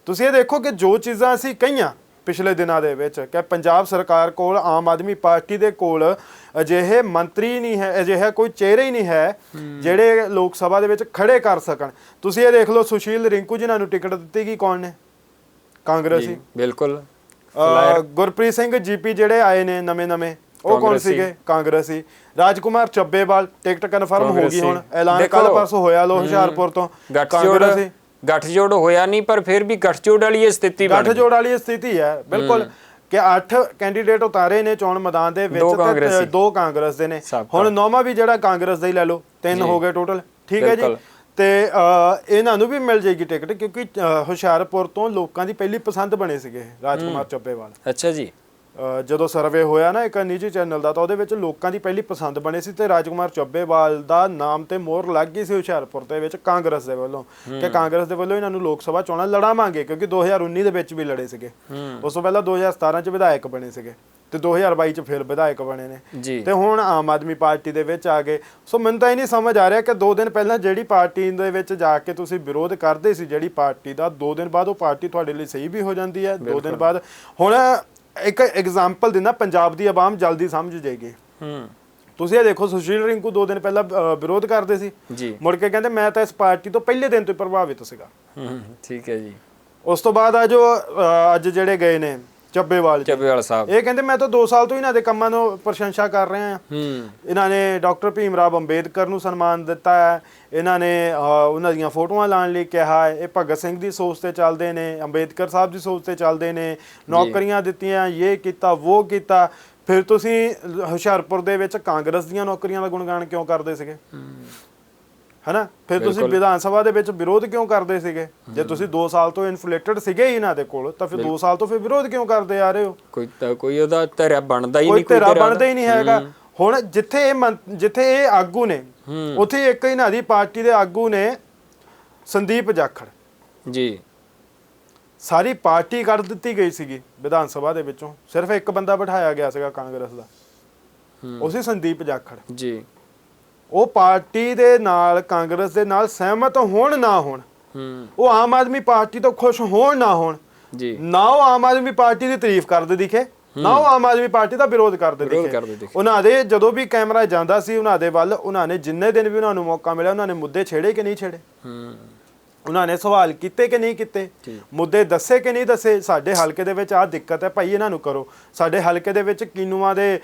ਤੁਸੀਂ ਇਹ ਦੇਖੋ ਕਿ ਜੋ ਚੀਜ਼ਾਂ ਅਸੀਂ ਕਹੀਆਂ ਪਿਛਲੇ ਦਿਨਾਂ ਦੇ ਵਿੱਚ ਕਿ ਪੰਜਾਬ ਸਰਕਾਰ ਕੋਲ ਆਮ ਆਦਮੀ ਪਾਰਟੀ ਦੇ ਕੋਲ ਅਜਿਹੇ ਮੰਤਰੀ ਨਹੀਂ ਹੈ ਅਜਿਹਾ ਕੋਈ ਚਿਹਰਾ ਹੀ ਨਹੀਂ ਹੈ ਜਿਹੜੇ ਲੋਕ ਸਭਾ ਦੇ ਵਿੱਚ ਖੜੇ ਕਰ ਸਕਣ। ਤੁਸੀਂ ਇਹ ਦੇਖ ਲਓ ਸੁਸ਼ੀਲ ਰਿੰਕੂ ਜਿਨ੍ਹਾਂ ਨੂੰ ਟਿਕਟ ਦਿੱਤੀ ਗਈ ਕੌਣ ਨੇ? ਕਾਂਗਰਸੀ। ਬਿਲਕੁਲ। ਗੁਰਪ੍ਰੀਤ ਸਿੰਘ ਜੀਪੀ ਜਿਹੜੇ ਆਏ ਨੇ ਨਵੇਂ ਨਵੇਂ ਉਹ ਕੌਣ ਕਾਂਗਰਸੀ। ਸੀਗੇ? ਕਾਂਗਰਸੀ। ਰਾਜਕੁਮਾਰ ਚੱਬੇਵਾਲ ਟਿਕਟ ਕਨਫਰਮ ਹੋ ਗਈ ਕਾਂਗਰਸੀ। ਹੁਣ। ਐਲਾਨ ਕੱਲ ਪਰਸੋਂ ਹੋਇਆ ਲੋ ਹੁਸ਼ਿਆਰਪੁਰ ਤੋਂ। ਗੱਠਜੋੜ ਗੱਠਜੋੜ ਹੋਇਆ ਨਹੀਂ ਪਰ ਫਿਰ ਵੀ ਗੱਠਜੋੜ ਵਾਲੀ ਇਹ ਸਥਿਤੀ ਬਣ ਗਈ। ਗੱਠਜੋੜ ਵਾਲੀ ਸਥਿਤੀ ਹੈ ਬਿਲਕੁਲ ਕਿ 8 ਕੈਂਡੀਡੇਟ ਉਤਾਰੇ ਨੇ ਚੋਣ ਮੈਦਾਨ ਦੇ ਵਿੱਚ ਤੇ, ਦੋ ਕਾਂਗਰਸ ਦੇ ਨੇ। ਹੁਣ ਨੌਵਾਂ ਵੀ ਜਿਹੜਾ ਕਾਂਗਰਸ ਦਾ ਹੀ ਲੈ ਲਓ ਤਿੰਨ। ਹੋ ਗਏ ਟੋਟਲ ਠੀਕ ਹੈ ਜੀ। ਤੇ ਇਹਨਾਂ ਨੂੰ ਵੀ ਮਿਲ ਜਾਏਗੀ ਟਿਕਟ ਕਿਉਂਕਿ ਹੁਸ਼ਿਆਰਪੁਰ ਤੋਂ ਲੋਕਾਂ ਦੀ ਪਹਿਲੀ ਪਸੰਦ ਬਣੇ ਸੀਗੇ ਇਹ, ਰਾਜਕੁਮਾਰ ਚੱਬੇਵਾਲ ਅੱਛਾ ਜੀ। ਜਦੋਂ ਸਰਵੇ ਹੋਇਆ ਨਾ ਇੱਕ ਨਿੱਜੀ ਚੈਨਲ ਦਾ ਤਾਂ ਉਹਦੇ ਵਿੱਚ ਲੋਕਾਂ ਦੀ ਪਹਿਲੀ ਪਸੰਦ ਬਣੇ ਸੀ ਤੇ ਰਾਜਕੁਮਾਰ ਚੱਬੇਵਾਲ ਦਾ ਨਾਮ ਤੇ ਮੋਹਰ ਲੱਗ ਗਈ ਸੀ ਹੁਸ਼ਿਆਰਪੁਰ ਦੇ ਵਿੱਚ ਕਾਂਗਰਸ ਦੇ ਵੱਲੋਂ। ਕਿ ਕਾਂਗਰਸ ਦੇ ਵੱਲੋਂ ਇਹਨਾਂ ਨੂੰ ਲੋਕ ਸਭਾ ਚੋਣਾਂ ਲੜਾਵਾਂਗੇ ਕਿਉਂਕਿ 2019 ਦੇ ਵਿੱਚ ਵੀ ਲੜੇ ਸੀਗੇ। ਉਸ ਤੋਂ ਪਹਿਲਾਂ 2017 ਚ ਵਿਧਾਇਕ ਬਣੇ ਸੀਗੇ ਤੇ 2022 ਚ ਫਿਰ ਵਿਧਾਇਕ ਬਣੇ ਨੇ। ਤੇ ਹੁਣ ਆਮ ਆਦਮੀ ਪਾਰਟੀ ਦੇ ਵਿੱਚ ਆ ਗਏ। ਸੋ ਮੈਨੂੰ ਤਾਂ ਇਹ ਨਹੀਂ ਸਮਝ ਆ ਰਿਹਾ ਕਿ 2 ਦਿਨ ਪਹਿਲਾਂ ਜਿਹੜੀ ਪਾਰਟੀ ਦੇ ਵਿੱਚ ਜਾ ਕੇ ਤੁਸੀਂ ਵਿਰੋਧ ਕਰਦੇ ਸੀ ਜਿਹੜੀ ਪਾਰਟੀ ਦਾ 2 ਦਿਨ ਬਾਅਦ ਉਹ ਪਾਰਟੀ ਤੁਹਾਡੇ ਲਈ ਸਹੀ ਵੀ ਹੋ ਜਾਂਦੀ ਹੈ 2 ਦਿਨ ਬਾਅਦ। ਹੁਣ ਇੱਕ ਐਗਜ਼ਾਮਪਲ ਦਿੰਦਾ ਪੰਜਾਬ ਦੀ ਆਵਾਮ ਜਲਦੀ ਸਮਝ ਜਾਏਗੀ। ਹੂੰ। ਤੁਸੀਂ ਇਹ ਦੇਖੋ ਸੁਸ਼ੀਲ ਰਿੰਕੂ ਦੋ ਦਿਨ ਪਹਿਲਾਂ ਵਿਰੋਧ ਕਰਦੇ ਸੀ। ਜੀ। ਮੁੜ ਕੇ ਕਹਿੰਦੇ ਮੈਂ ਤਾਂ ਇਸ ਪਾਰਟੀ ਤੋਂ ਪਹਿਲੇ ਦਿਨ ਤੋਂ ਪ੍ਰਭਾਵਿਤ ਸੀਗਾ। ਹੂੰ ਠੀਕ ਹੈ ਜੀ। ਉਸ ਤੋਂ ਬਾਅਦ ਆ ਜੋ ਅੱਜ ਜਿਹੜੇ ਗਏ ਨੇ ਚੱਬੇਵਾਲ ਜੀ। ਚੱਬੇਵਾਲ ਸਾਹਿਬ। ਇਹ ਕਹਿੰਦੇ ਮੈਂ ਤਾਂ 2 ਸਾਲ ਤੋਂ ਇਹਨਾਂ ਦੇ ਕੰਮਾਂ ਨੂੰ ਪ੍ਰਸ਼ੰਸਾ ਕਰ ਰਿਹਾ ਹਾਂ। ਹੂੰ। ਇਹਨਾਂ ਨੇ ਡਾਕਟਰ ਭੀਮ ਰਾਵ ਅੰਬੇਦਕਰ ਨੂੰ ਸਨਮਾਨ ਦਿੱਤਾ ਹੈ। ਇਹਨਾਂ ਨੇ ਉਹਨਾਂ ਦੀਆਂ ਫੋਟੋਆਂ ਲਾਉਣ ਲਈ ਕਿਹਾ ਹੈ। ਇਹ ਭਗਤ ਸਿੰਘ ਦੀ ਸੋਚ ਤੇ ਚੱਲਦੇ ਨੇ ਅੰਬੇਦਕਰ ਸਾਹਿਬ ਦੀ ਸੋਚ ਤੇ ਚੱਲਦੇ ਨੇ ਨੌਕਰੀਆਂ ਦਿੱਤੀਆਂ ਇਹ ਕੀਤਾ ਉਹ ਕੀਤਾ। ਫਿਰ ਤੁਸੀਂ ਹੁਸ਼ਿਆਰਪੁਰ ਦੇ ਵਿੱਚ ਕਾਂਗਰਸ ਦੀਆਂ ਨੌਕਰੀਆਂ ਦਾ ਗੁਣਗਾਨ ਕਿਉਂ ਕਰਦੇ ਸੀਗੇ? ਹਨਾ? ਫਿਰ ਤੁਸੀਂ ਵਿਧਾਨ ਸਭਾ ਦੇ ਵਿੱਚ ਵਿਰੋਧ ਕਿਉਂ ਕਰਦੇ ਸੀਗੇ? ਜੇ ਤੁਸੀਂ 2 ਸਾਲ ਤੋਂ ਇਨਫਲੇਟਡ ਸੀਗੇ ਹੀ ਇਹਨਾਂ ਦੇ ਕੋਲ ਤਾਂ ਫਿਰ 2 ਸਾਲ ਤੋਂ ਫਿਰ ਵਿਰੋਧ ਕਿਉਂ ਕਰਦੇ ਆ ਰਹੇ ਹੋ? ਕੋਈ ਕੋਈ ਉਹਦਾ ਧਿਰਾ ਬਣਦਾ ਹੀ ਨਹੀਂ ਕੋਈ ਤੇਰਾ ਧਿਰਾ ਬਣਦਾ ਹੀ ਨਹੀਂ ਹੈਗਾ। ਹੁਣ ਜਿੱਥੇ ਇਹ ਜਿੱਥੇ ਇਹ ਆਗੂ ਨੇ ਉੱਥੇ ਇੱਕ ਇਹਨਾਂ ਦੀ ਪਾਰਟੀ ਦੇ ਆਗੂ ਨੇ ਸੰਦੀਪ ਜਾਖੜ। ਜੀ। ਸਾਰੀ ਪਾਰਟੀ ਕੱਢ ਦਿੱਤੀ ਗਈ ਸੀਗੀ ਵਿਧਾਨ ਸਭਾ ਦੇ ਵਿੱਚੋਂ। ਸਿਰਫ ਇੱਕ ਬੰਦਾ ਬਿਠਾਇਆ ਗਿਆ ਸੀਗਾ ਕਾਂਗਰਸ ਦਾ। ਉਹ ਸੀ ਸੰਦੀਪ ਜਾਖੜ। ਜੀ। ਉਹ ਪਾਰਟੀ ਦੇ ਨਾਲ ਕਾਂਗਰਸ ਦੇ ਨਾਲ ਸਹਿਮਤ ਹੋਣ ਨਾ ਹੋਣ ਹੂੰ। ਉਹ ਆਮ ਆਦਮੀ ਪਾਰਟੀ ਤੋਂ ਖੁਸ਼ ਹੋਣ ਨਾ ਹੋਣ ਜੀ। ਨਾ ਉਹ ਆਮ ਆਦਮੀ ਪਾਰਟੀ ਦੀ ਤਾਰੀਫ ਕਰਦੇ ਦਿਖੇ ਨਾ ਉਹ ਆਮ ਆਦਮੀ ਪਾਰਟੀ ਦਾ ਵਿਰੋਧ ਕਰਦੇ ਦਿਖੇ। ਕਰਦੇ ਦਿਖੇ। ਉਹਨਾਂ ਦੇ ਜਦੋਂ ਵੀ ਕੈਮਰਾ ਜਾਂਦਾ ਸੀ ਉਹਨਾਂ ਦੇ ਵੱਲ ਉਹਨਾਂ ਨੇ ਜਿੰਨੇ ਦਿਨ ਵੀ ਉਹਨਾਂ ਨੂੰ ਮੌਕਾ ਮਿਲਿਆ ਉਹਨਾਂ ਨੇ ਮੁੱਦੇ ਛੇੜੇ ਕਿ ਨਹੀਂ ਛੇੜੇ? ਹੂੰ। ਉਹਨਾਂ ਨੇ ਸਵਾਲ ਕੀਤੇ ਕਿ ਨਹੀਂ ਕੀਤੇ? ਮੁੱਦੇ ਦੱਸੇ ਕਿ ਨਹੀਂ ਦੱਸੇ? ਸਾਡੇ ਹਲਕੇ ਦੇ ਵਿੱਚ ਆਹ ਦਿੱਕਤ ਹੈ। ਭਾਈ ਇਹਨਾਂ ਨੂੰ ਕਰੋ। ਸਾਡੇ ਹਲਕੇ ਦੇ ਵਿੱਚ ਕਿਨੂਆਂ ਦੇ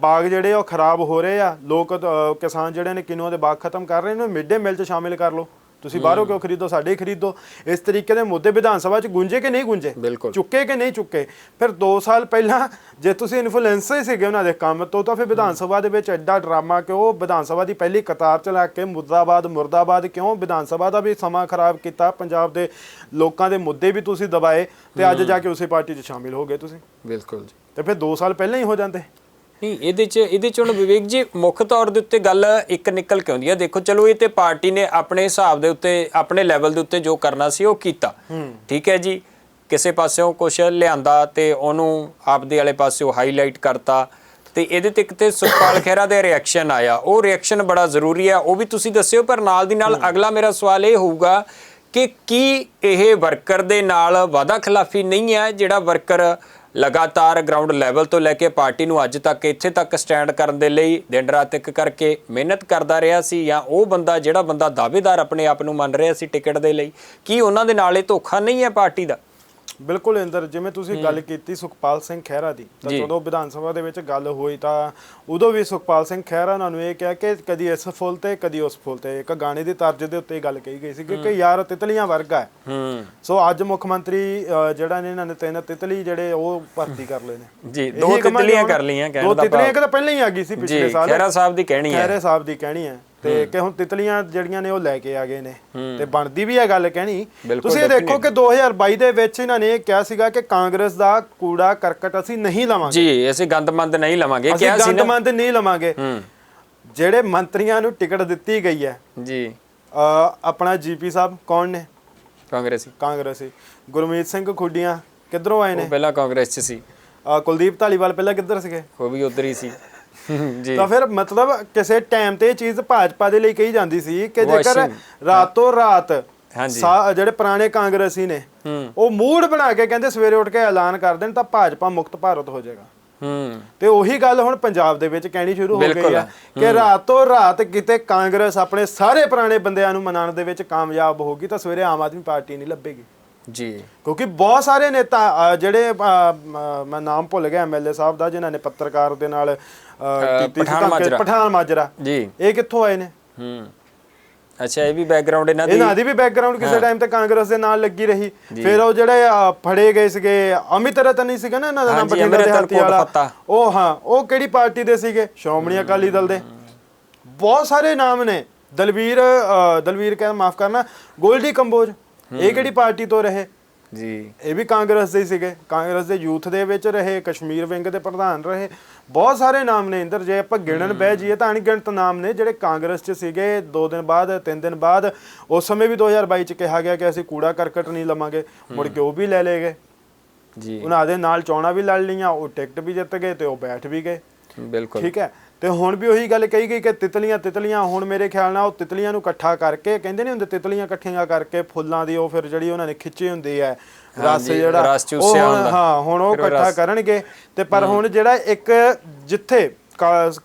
ਬਾਗ ਜਿਹੜੇ ਉਹ ਖਰਾਬ ਹੋ ਰਹੇ ਆ। ਲੋਕ ਕਿਸਾਨ ਜਿਹੜੇ ਨੇ ਕਿਨੂਆਂ ਦੇ ਬਾਗ ਖਤਮ ਕਰ ਰਹੇ ਨੇ ਮਿਡ ਮੀਲ 'ਚ ਸ਼ਾਮਿਲ ਕਰ ਲਓ। ਤੁਸੀਂ ਬਾਹਰੋਂ ਕਿਉਂ ਖਰੀਦੋ ਸਾਡੇ ਹੀ ਖਰੀਦੋ। ਇਸ ਤਰੀਕੇ ਦੇ ਮੁੱਦੇ ਵਿਧਾਨ ਸਭਾ 'ਚ ਗੁੰਜੇ ਕਿ ਨਹੀਂ ਗੁੰਜੇ? ਬਿਲਕੁਲ। ਚੁੱਕੇ ਕਿ ਨਹੀਂ ਚੁੱਕੇ? ਫਿਰ 2 ਸਾਲ ਪਹਿਲਾਂ ਜੇ ਤੁਸੀਂ ਇਨਫਲੂਐਂਸਰ ਸੀਗੇ ਉਹਨਾਂ ਦੇ ਕੰਮ ਤੋਂ ਤਾਂ ਫਿਰ ਵਿਧਾਨ ਸਭਾ ਦੇ ਵਿੱਚ ਐਡਾ ਡਰਾਮਾ ਕਿਉਂ? ਵਿਧਾਨ ਸਭਾ ਦੀ ਪਹਿਲੀ ਕਤਾਰ ਚ ਲਾ ਕੇ ਮੁਰਦਾਬਾਦ ਮੁਰਦਾਬਾਦ ਕਿਉਂ? ਵਿਧਾਨ ਸਭਾ ਦਾ ਵੀ ਸਮਾਂ ਖਰਾਬ ਕੀਤਾ। ਪੰਜਾਬ ਦੇ ਲੋਕਾਂ ਦੇ ਮੁੱਦੇ ਵੀ ਤੁਸੀਂ ਦਬਾਏ ਤੇ ਅੱਜ ਜਾ ਕੇ ਉਸੇ ਪਾਰਟੀ 'ਚ ਸ਼ਾਮਿਲ ਹੋ ਗਏ ਤੁਸੀਂ। ਬਿਲਕੁਲ ਜੀ। ਤੇ ਫਿਰ 2 ਸਾਲ ਪਹਿਲਾਂ ਹੀ ਹੋ ਜਾਂਦੇ। ਨਹੀਂ ਇਹਦੇ ਚ ਇਹਦੇ ਚ ਹੁਣ ਵਿਵੇਕ ਜੀ ਮੁੱਖ ਤੌਰ ਦੇ ਉੱਤੇ ਗੱਲ ਇੱਕ ਨਿਕਲ ਕੇ ਆਉਂਦੀ ਹੈ ਦੇਖੋ ਚਲੋ ਇਹ ਤੇ ਪਾਰਟੀ ਨੇ ਆਪਣੇ ਹਿਸਾਬ ਦੇ ਉੱਤੇ ਆਪਣੇ ਲੈਵਲ ਦੇ ਉੱਤੇ ਜੋ ਕਰਨਾ ਸੀ ਉਹ ਕੀਤਾ। ਠੀਕ ਹੈ ਜੀ? ਕਿਸੇ ਪਾਸਿਓਂ ਕੁਝ ਲਿਆਂਦਾ ਤੇ ਉਹਨੂੰ ਆਪਦੇ ਵਾਲੇ ਪਾਸਿਓਂ ਹਾਈਲਾਈਟ ਕਰਤਾ। ਤੇ ਇਹਦੇ ਤੇ ਕਿਤੇ ਸੁਖਪਾਲ ਖਹਿਰਾ ਦੇ ਰਿਐਕਸ਼ਨ ਆਇਆ। ਉਹ ਰਿਐਕਸ਼ਨ ਬੜਾ ਜ਼ਰੂਰੀ ਹੈ ਉਹ ਵੀ ਤੁਸੀਂ ਦੱਸਿਓ ਪਰ ਨਾਲ ਦੀ ਨਾਲ ਅਗਲਾ ਮੇਰਾ ਸਵਾਲ ਇਹ ਹੋਊਗਾ ਕਿ ਕੀ ਇਹ ਵਰਕਰ ਦੇ ਨਾਲ ਵਾਦਾ ਖਿਲਾਫੀ ਨਹੀਂ ਹੈ ਜਿਹੜਾ ਵਰਕਰ ਲਗਾਤਾਰ ਗਰਾਊਂਡ ਲੈਵਲ ਤੋਂ ਲੈ ਕੇ ਪਾਰਟੀ ਨੂੰ ਅੱਜ ਤੱਕ, ਇੱਥੇ ਤੱਕ ਸਟੈਂਡ ਕਰਨ ਦੇ ਲਈ ਦਿਨ ਰਾਤ ਇੱਕ ਕਰਕੇ ਮਿਹਨਤ ਕਰਦਾ ਰਿਹਾ ਸੀ ਜਾਂ ਉਹ ਬੰਦਾ, ਜਿਹੜਾ ਬੰਦਾ ਦਾਅਵੇਦਾਰ ਆਪਣੇ ਆਪ ਨੂੰ ਮੰਨ ਰਿਹਾ ਸੀ ਟਿਕਟ ਦੇ ਲਈ, ਕੀ ਉਹਨਾਂ ਦੇ ਨਾਲ ਇਹ ਧੋਖਾ ਨਹੀਂ ਹੈ ਪਾਰਟੀ ਦਾ? ਬਿਲਕੁਲ ਇੰਦਰ ਜਿਵੇਂ ਤੁਸੀਂ ਗੱਲ ਕੀਤੀ ਸੁਖਪਾਲ ਸਿੰਘ ਖਹਿਰਾ ਦੀ ਤਾਂ। ਜਦੋਂ ਵਿਧਾਨ ਸਭਾ ਦੇ ਵਿੱਚ ਗੱਲ ਹੋਈ ਤਾਂ ਉਦੋਂ ਵੀ ਸੁਖਪਾਲ ਸਿੰਘ ਖਹਿਰਾ ਉਹਨਾਂ ਨੂੰ ਇਹ ਕਿਹਾ ਕਿ ਕਦੀ ਇਸ ਫੁੱਲ ਤੇ ਕਦੀ ਉਸ ਫੁੱਲ ਤੇ ਇੱਕ ਗਾਣੇ ਦੀ ਤਰਜ ਦੇ ਉੱਤੇ ਗੱਲ ਕਹੀ ਗਈ ਸੀ ਕਿ ਯਾਰ ਤਿਤਲੀਆਂ ਵਰਗਾ ਹੈ। ਹੂੰ। ਸੋ ਅੱਜ ਮੁੱਖ ਮੰਤਰੀ ਜਿਹੜਾ ਨੇ ਇਹਨਾਂ ਨੇ ਤਿੰਨ ਤਿਤਲੀ ਜਿਹੜੇ ਉਹ ਭਰਤੀ ਕਰ ਲਏ ਨੇ। ਜੀ ਦੋ ਤਿਤਲੀਆਂ। ਕਰ ਲਈਆਂ ਕਹਿਣ ਦੋ ਦਾ ਤਿਤਲੀਆਂ ਇੱਕ ਤਾਂ ਪਹਿਲਾਂ ਹੀ ਆ ਗਈ ਸੀ ਪਿਛਲੇ ਸਾਲ। ਖਹਿਰਾ ਸਾਹਿਬ ਦੀ ਕਹਿਣੀ ਹੈ। ਖਹਿਰੇ ਸਾਹਿਬ ਦੀ ਕਹਿਣੀ ਹੈ। ਤੇ ਕਿ ਹੁਣ ਤਿਤਲੀਆਂ ਜਿਹੜੀਆਂ ਨੇ ਉਹ ਲੈ ਕੇ ਆ ਗਏ ਨੇ। ਤੇ ਬਣਦੀ ਵੀ ਹੈ ਗੱਲ ਕਹਿਣੀ। ਤੁਸੀਂ ਦੇਖੋ ਕਿ 2022 ਦੇ ਵਿੱਚ ਇਹਨਾਂ ਨੇ ਕਿਹਾ ਸੀਗਾ ਕਿ ਕਾਂਗਰਸ ਦਾ ਕੂੜਾ ਕਰਕਟ ਅਸੀਂ ਨਹੀਂ ਲਵਾਂਗੇ। ਜੀ ਅਸੀਂ ਗੰਦਮੰਦ ਨਹੀਂ ਲਵਾਂਗੇ। ਕਿਹਾ ਸੀ ਗੰਦਮੰਦ ਨਹੀਂ ਲਵਾਂਗੇ। ਜਿਹੜੇ ਮੰਤਰੀਆਂ ਨੂੰ ਟਿਕਟ ਦਿੱਤੀ ਗਈ ਹੈ। ਜੀ। ਆਪਣਾ ਜੀਪੀ ਸਾਹਿਬ ਕੌਣ ਨੇ? ਕਾਂਗਰਸੀ। ਕਾਂਗਰਸੀ। ਗੁਰਮੀਤ ਸਿੰਘ ਖੁੱਡੀਆਂ ਕਿੱਧਰੋਂ ਆਏ ਉਹ ਨੇ ਪਹਿਲਾਂ ਕਾਂਗਰਸ 'ਚ ਸੀ। ਕੁਲਦੀਪ ਧਾਲੀਵਾਲ ਪਹਿਲਾਂ ਕਿੱਧਰ ਸੀਗੇ? ਉਹ ਵੀ ਉਧਰ ਹੀ ਸੀ। ਤਾਂ ਫਿਰ ਮਤਲਬ ਕਿਸੇ ਟਾਈਮ ਤੇ ਇਹ ਚੀਜ਼ ਭਾਜਪਾ ਦੇ ਲਈ ਕਹੀ ਜਾਂਦੀ ਸੀ ਕਿ ਜੇਕਰ ਰਾਤੋਂ ਰਾਤ ਹਾਂਜੀ। ਜਿਹੜੇ ਪੁਰਾਣੇ ਕਾਂਗਰਸੀ ਨੇ ਹੂੰ। ਉਹ ਮੂਡ ਬਣਾ ਕੇ ਕਹਿੰਦੇ ਸਵੇਰੇ ਉੱਠ ਕੇ ਐਲਾਨ ਕਰ ਦੇਣ ਤਾਂ ਭਾਜਪਾ ਮੁਕਤ ਭਾਰਤ ਹੋ ਜਾਏਗਾ। ਹੂੰ। ਤੇ ਉਹੀ ਗੱਲ ਹੁਣ ਪੰਜਾਬ ਦੇ ਵਿੱਚ ਕਹਿਣੀ ਸ਼ੁਰੂ ਹੋ ਗਈ। ਆ ਕਿ ਰਾਤੋਂ ਰਾਤ ਕਿਤੇ ਕਾਂਗਰਸ ਆਪਣੇ ਸਾਰੇ ਪੁਰਾਣੇ ਬੰਦਿਆਂ ਨੂੰ ਮਨਾਉਣ ਦੇ ਵਿੱਚ ਕਾਮਯਾਬ ਹੋਗੀ ਤਾਂ ਸਵੇਰੇ ਆਮ ਆਦਮੀ ਪਾਰਟੀ ਨਹੀਂ ਲੱਭੇਗੀ। ਜੀ। ਕਿਉਂਕਿ ਬਹੁਤ ਸਾਰੇ ਨੇਤਾ ਅ, ਜਿਹੜੇ ਅ, ਮ- ਮੈਂ ਨਾਮ ਭੁੱਲ ਗਿਆ ਐਮਐਲਏ ਸਾਹਿਬ ਦਾ ਜਿਨ੍ਹਾਂ ਨੇ ਪੱਤਰਕਾਰ ਦੇ ਨਾਲ ਅ, ਕੀਤੀ ਸੀ ਪਠਾਨ ਮਾਜਰਾ। ਪਠਾਨ ਮਾਜਰਾ। ਜੀ। ਇਹ ਕਿੱਥੋਂ ਆਏ ਨੇ? ਹੂੰ। ਅੱਛਾ ਇਹ ਵੀ ਬੈਕਗ੍ਰਾਉਂਡ ਇਹਨਾਂ ਦੀ। ਇਹਨਾਂ ਦੀ ਵੀ ਬੈਕਗ੍ਰਾਉਂਡ ਕਿਸੇ ਟਾਈਮ ਤੇ ਕਾਂਗਰਸ ਦੇ ਨਾਲ ਲੱਗੀ ਰਹੀ। ਫਿਰ ਉਹ ਜਿਹੜੇ ਅ, ਫੜੇ ਗਏ ਸੀਗੇ ਅਮਿਤ ਰਤਨ ਨਹੀਂ ਸੀਗਾ ਨਾ ਇਹਨਾਂ ਦਾ ਨਾਮ ਹਾਂਜੀ, ਬਠਿੰਡਾ ਦੇ ਹਾਤੀ ਵਾਲਾ। ਉਹ ਹਾਂ ਉਹ ਕਿਹੜੀ ਪਾਰਟੀ ਦੇ ਸੀਗੇ? ਸ਼੍ਰੋਮਣੀ ਅਕਾਲੀ ਦਲ ਦੇ। ਬਹੁਤ ਸਾਰੇ ਨਾਮ ਨੇ। ਦਲਵੀਰ ਅ, ਦਲਵੀਰ ਕਹਿੰਦਾ ਮਾਫ ਕਰਨਾ ਗੋਲਡੀ ਕੰਬੋਜ। ਇਹ ਕਿਹੜੀ ਪਾਰਟੀ ਤੋਂ ਰਹੇ? ਜੀ। ਇਹ ਵੀ ਕਾਂਗਰਸ ਦੇ ਸੀਗੇ। ਕਾਂਗਰਸ ਦੇ ਯੂਥ ਦੇ ਵਿੱਚ ਰਹੇ ਕਸ਼ਮੀਰ ਵਿੰਗ ਦੇ ਪ੍ਰਧਾਨ ਰਹੇ। ਬਹੁਤ ਸਾਰੇ ਨਾਮ ਨੇ ਇੰਦਰ ਜੇ ਆਪਾਂ ਗਿਣਨ ਬਹਿ ਜਾਈਏ ਤਾਂ ਅਣਗਿਣਤ ਨਾਮ ਨੇ ਜਿਹੜੇ ਕਾਂਗਰਸ 'ਚ ਸੀਗੇ। 2 ਦਿਨ ਬਾਅਦ 3 ਦਿਨ ਬਾਅਦ ਉਸ ਸਮੇਂ ਵੀ 2022 'ਚ ਕਿਹਾ ਗਿਆ ਕਿ ਅਸੀਂ ਕੂੜਾ ਕਰਕਟ ਨਹੀਂ ਲਵਾਂਗੇ। ਮੁੜ ਕੇ ਉਹ ਵੀ ਲੈ ਲਏ ਗਏ। ਜੀ। ਉਹਨਾਂ ਦੇ ਨਾਲ ਚੋਣਾਂ ਵੀ ਲੜ ਲਈਆਂ ਉਹ ਟਿਕਟ ਵੀ ਜਿੱਤ ਗਏ ਤੇ ਉਹ ਬੈਠ ਵੀ ਗਏ। ਬਿਲਕੁਲ। ਠੀਕ ਹੈ। ਤੇ ਹੁਣ ਵੀ ਉਹੀ ਗੱਲ ਕਹੀ ਗਈ ਕਿ ਤਿਤਲੀਆਂ ਤਿਤਲੀਆਂ ਹੁਣ ਮੇਰੇ ਖਿਆਲ ਨਾਲ ਉਹ ਤਿਤਲੀਆਂ ਨੂੰ ਇਕੱਠਾ ਕਰਕੇ ਕਹਿੰਦੇ ਨਹੀਂ ਹੁੰਦੇ ਤਿਤਲੀਆਂ ਇਕੱਠੀਆਂ ਕਰਕੇ ਫੁੱਲਾਂ ਦੀ ਉਹ ਫਿਰ ਜਿਹੜੀ ਉਹਨਾਂ ਨੇ ਖਿੱਚੀ ਹੁੰਦੀ ਹੈ ਰਸ ਜਿਹੜਾ ਉਹ। ਹਾਂ ਹੁਣ ਉਹ ਇਕੱਠਾ ਕਰਨਗੇ। ਤੇ ਪਰ ਹੁਣ ਜਿਹੜਾ ਇੱਕ ਜਿੱਥੇ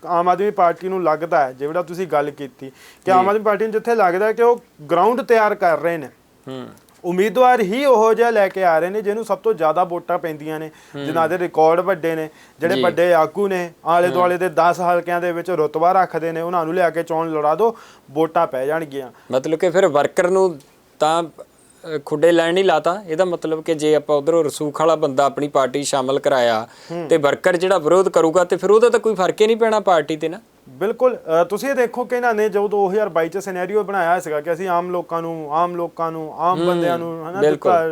ਆਮ ਆਦਮੀ ਪਾਰਟੀ ਨੂੰ ਲੱਗਦਾ ਹੈ ਜਿਹੜਾ ਤੁਸੀਂ ਗੱਲ ਕੀਤੀ ਕਿ ਆਮ ਆਦਮੀ ਪਾਰਟੀ ਨੂੰ ਜਿੱਥੇ ਲੱਗਦਾ ਕਿ ਉਹ ਗਰਾਊਂਡ ਤਿਆਰ ਕਰ ਰਹੇ ਨੇ। ਹੂੰ। ਉਮੀਦਵਾਰ ਹੀ ਉਹੋ ਜਿਹਾ ਲੈ ਕੇ ਆ ਰਹੇ ਨੇ ਜਿਹਨੂੰ ਸਭ ਤੋਂ ਜ਼ਿਆਦਾ ਵੋਟਾਂ ਪੈਂਦੀਆਂ ਨੇ ਜਿਨ੍ਹਾਂ ਦੇ ਰਿਕਾਰਡ ਵੱਡੇ ਨੇ ਜਿਹੜੇ। ਵੱਡੇ ਆਗੂ ਨੇ ਆਲੇ ਦੁਆਲੇ ਦੇ 10 ਹਲਕਿਆਂ ਦੇ ਵਿੱਚ ਰੁਤਬਾ ਰੱਖਦੇ ਨੇ ਉਹਨਾਂ ਨੂੰ ਲਿਆ ਕੇ ਚੋਣ ਲੜਾ ਦਿਓ ਵੋਟਾਂ ਪੈ ਜਾਣਗੀਆਂ। ਮਤਲਬ ਕਿ ਫਿਰ ਵਰਕਰ ਨੂੰ ਤਾਂ ਖੁੱਡੇ ਲੈਣ ਨਹੀਂ ਲਾਤਾ। ਇਹਦਾ ਮਤਲਬ ਕਿ ਜੇ ਆਪਾਂ ਉਧਰੋਂ ਰਸੂਖ ਵਾਲਾ ਬੰਦਾ ਆਪਣੀ ਪਾਰਟੀ ਸ਼ਾਮਲ ਕਰਾਇਆ ਤੇ ਵਰਕਰ ਜਿਹੜਾ ਵਿਰੋਧ ਕਰੂਗਾ ਤੇ ਫਿਰ ਉਹਦਾ ਤਾਂ ਕੋਈ ਫ਼ਰਕ ਹੀ ਨਹੀਂ ਪੈਣਾ ਪਾਰਟੀ ਤੇ ਨਾ। ਬਿਲਕੁਲ ਤੁਸੀਂ ਇਹ ਦੇਖੋ ਕਿ ਇਹਨਾਂ ਨੇ ਜਦੋਂ 2022 ਚ ਸਿਨੈਰੀਓ ਬਣਾਇਆ ਸੀਗਾ ਕਿ ਅਸੀਂ ਆਮ ਲੋਕਾਂ ਨੂੰ ਆਮ ਲੋਕਾਂ ਨੂੰ ਆਮ ਬੰਦਿਆਂ ਨੂੰ ਹਨਾ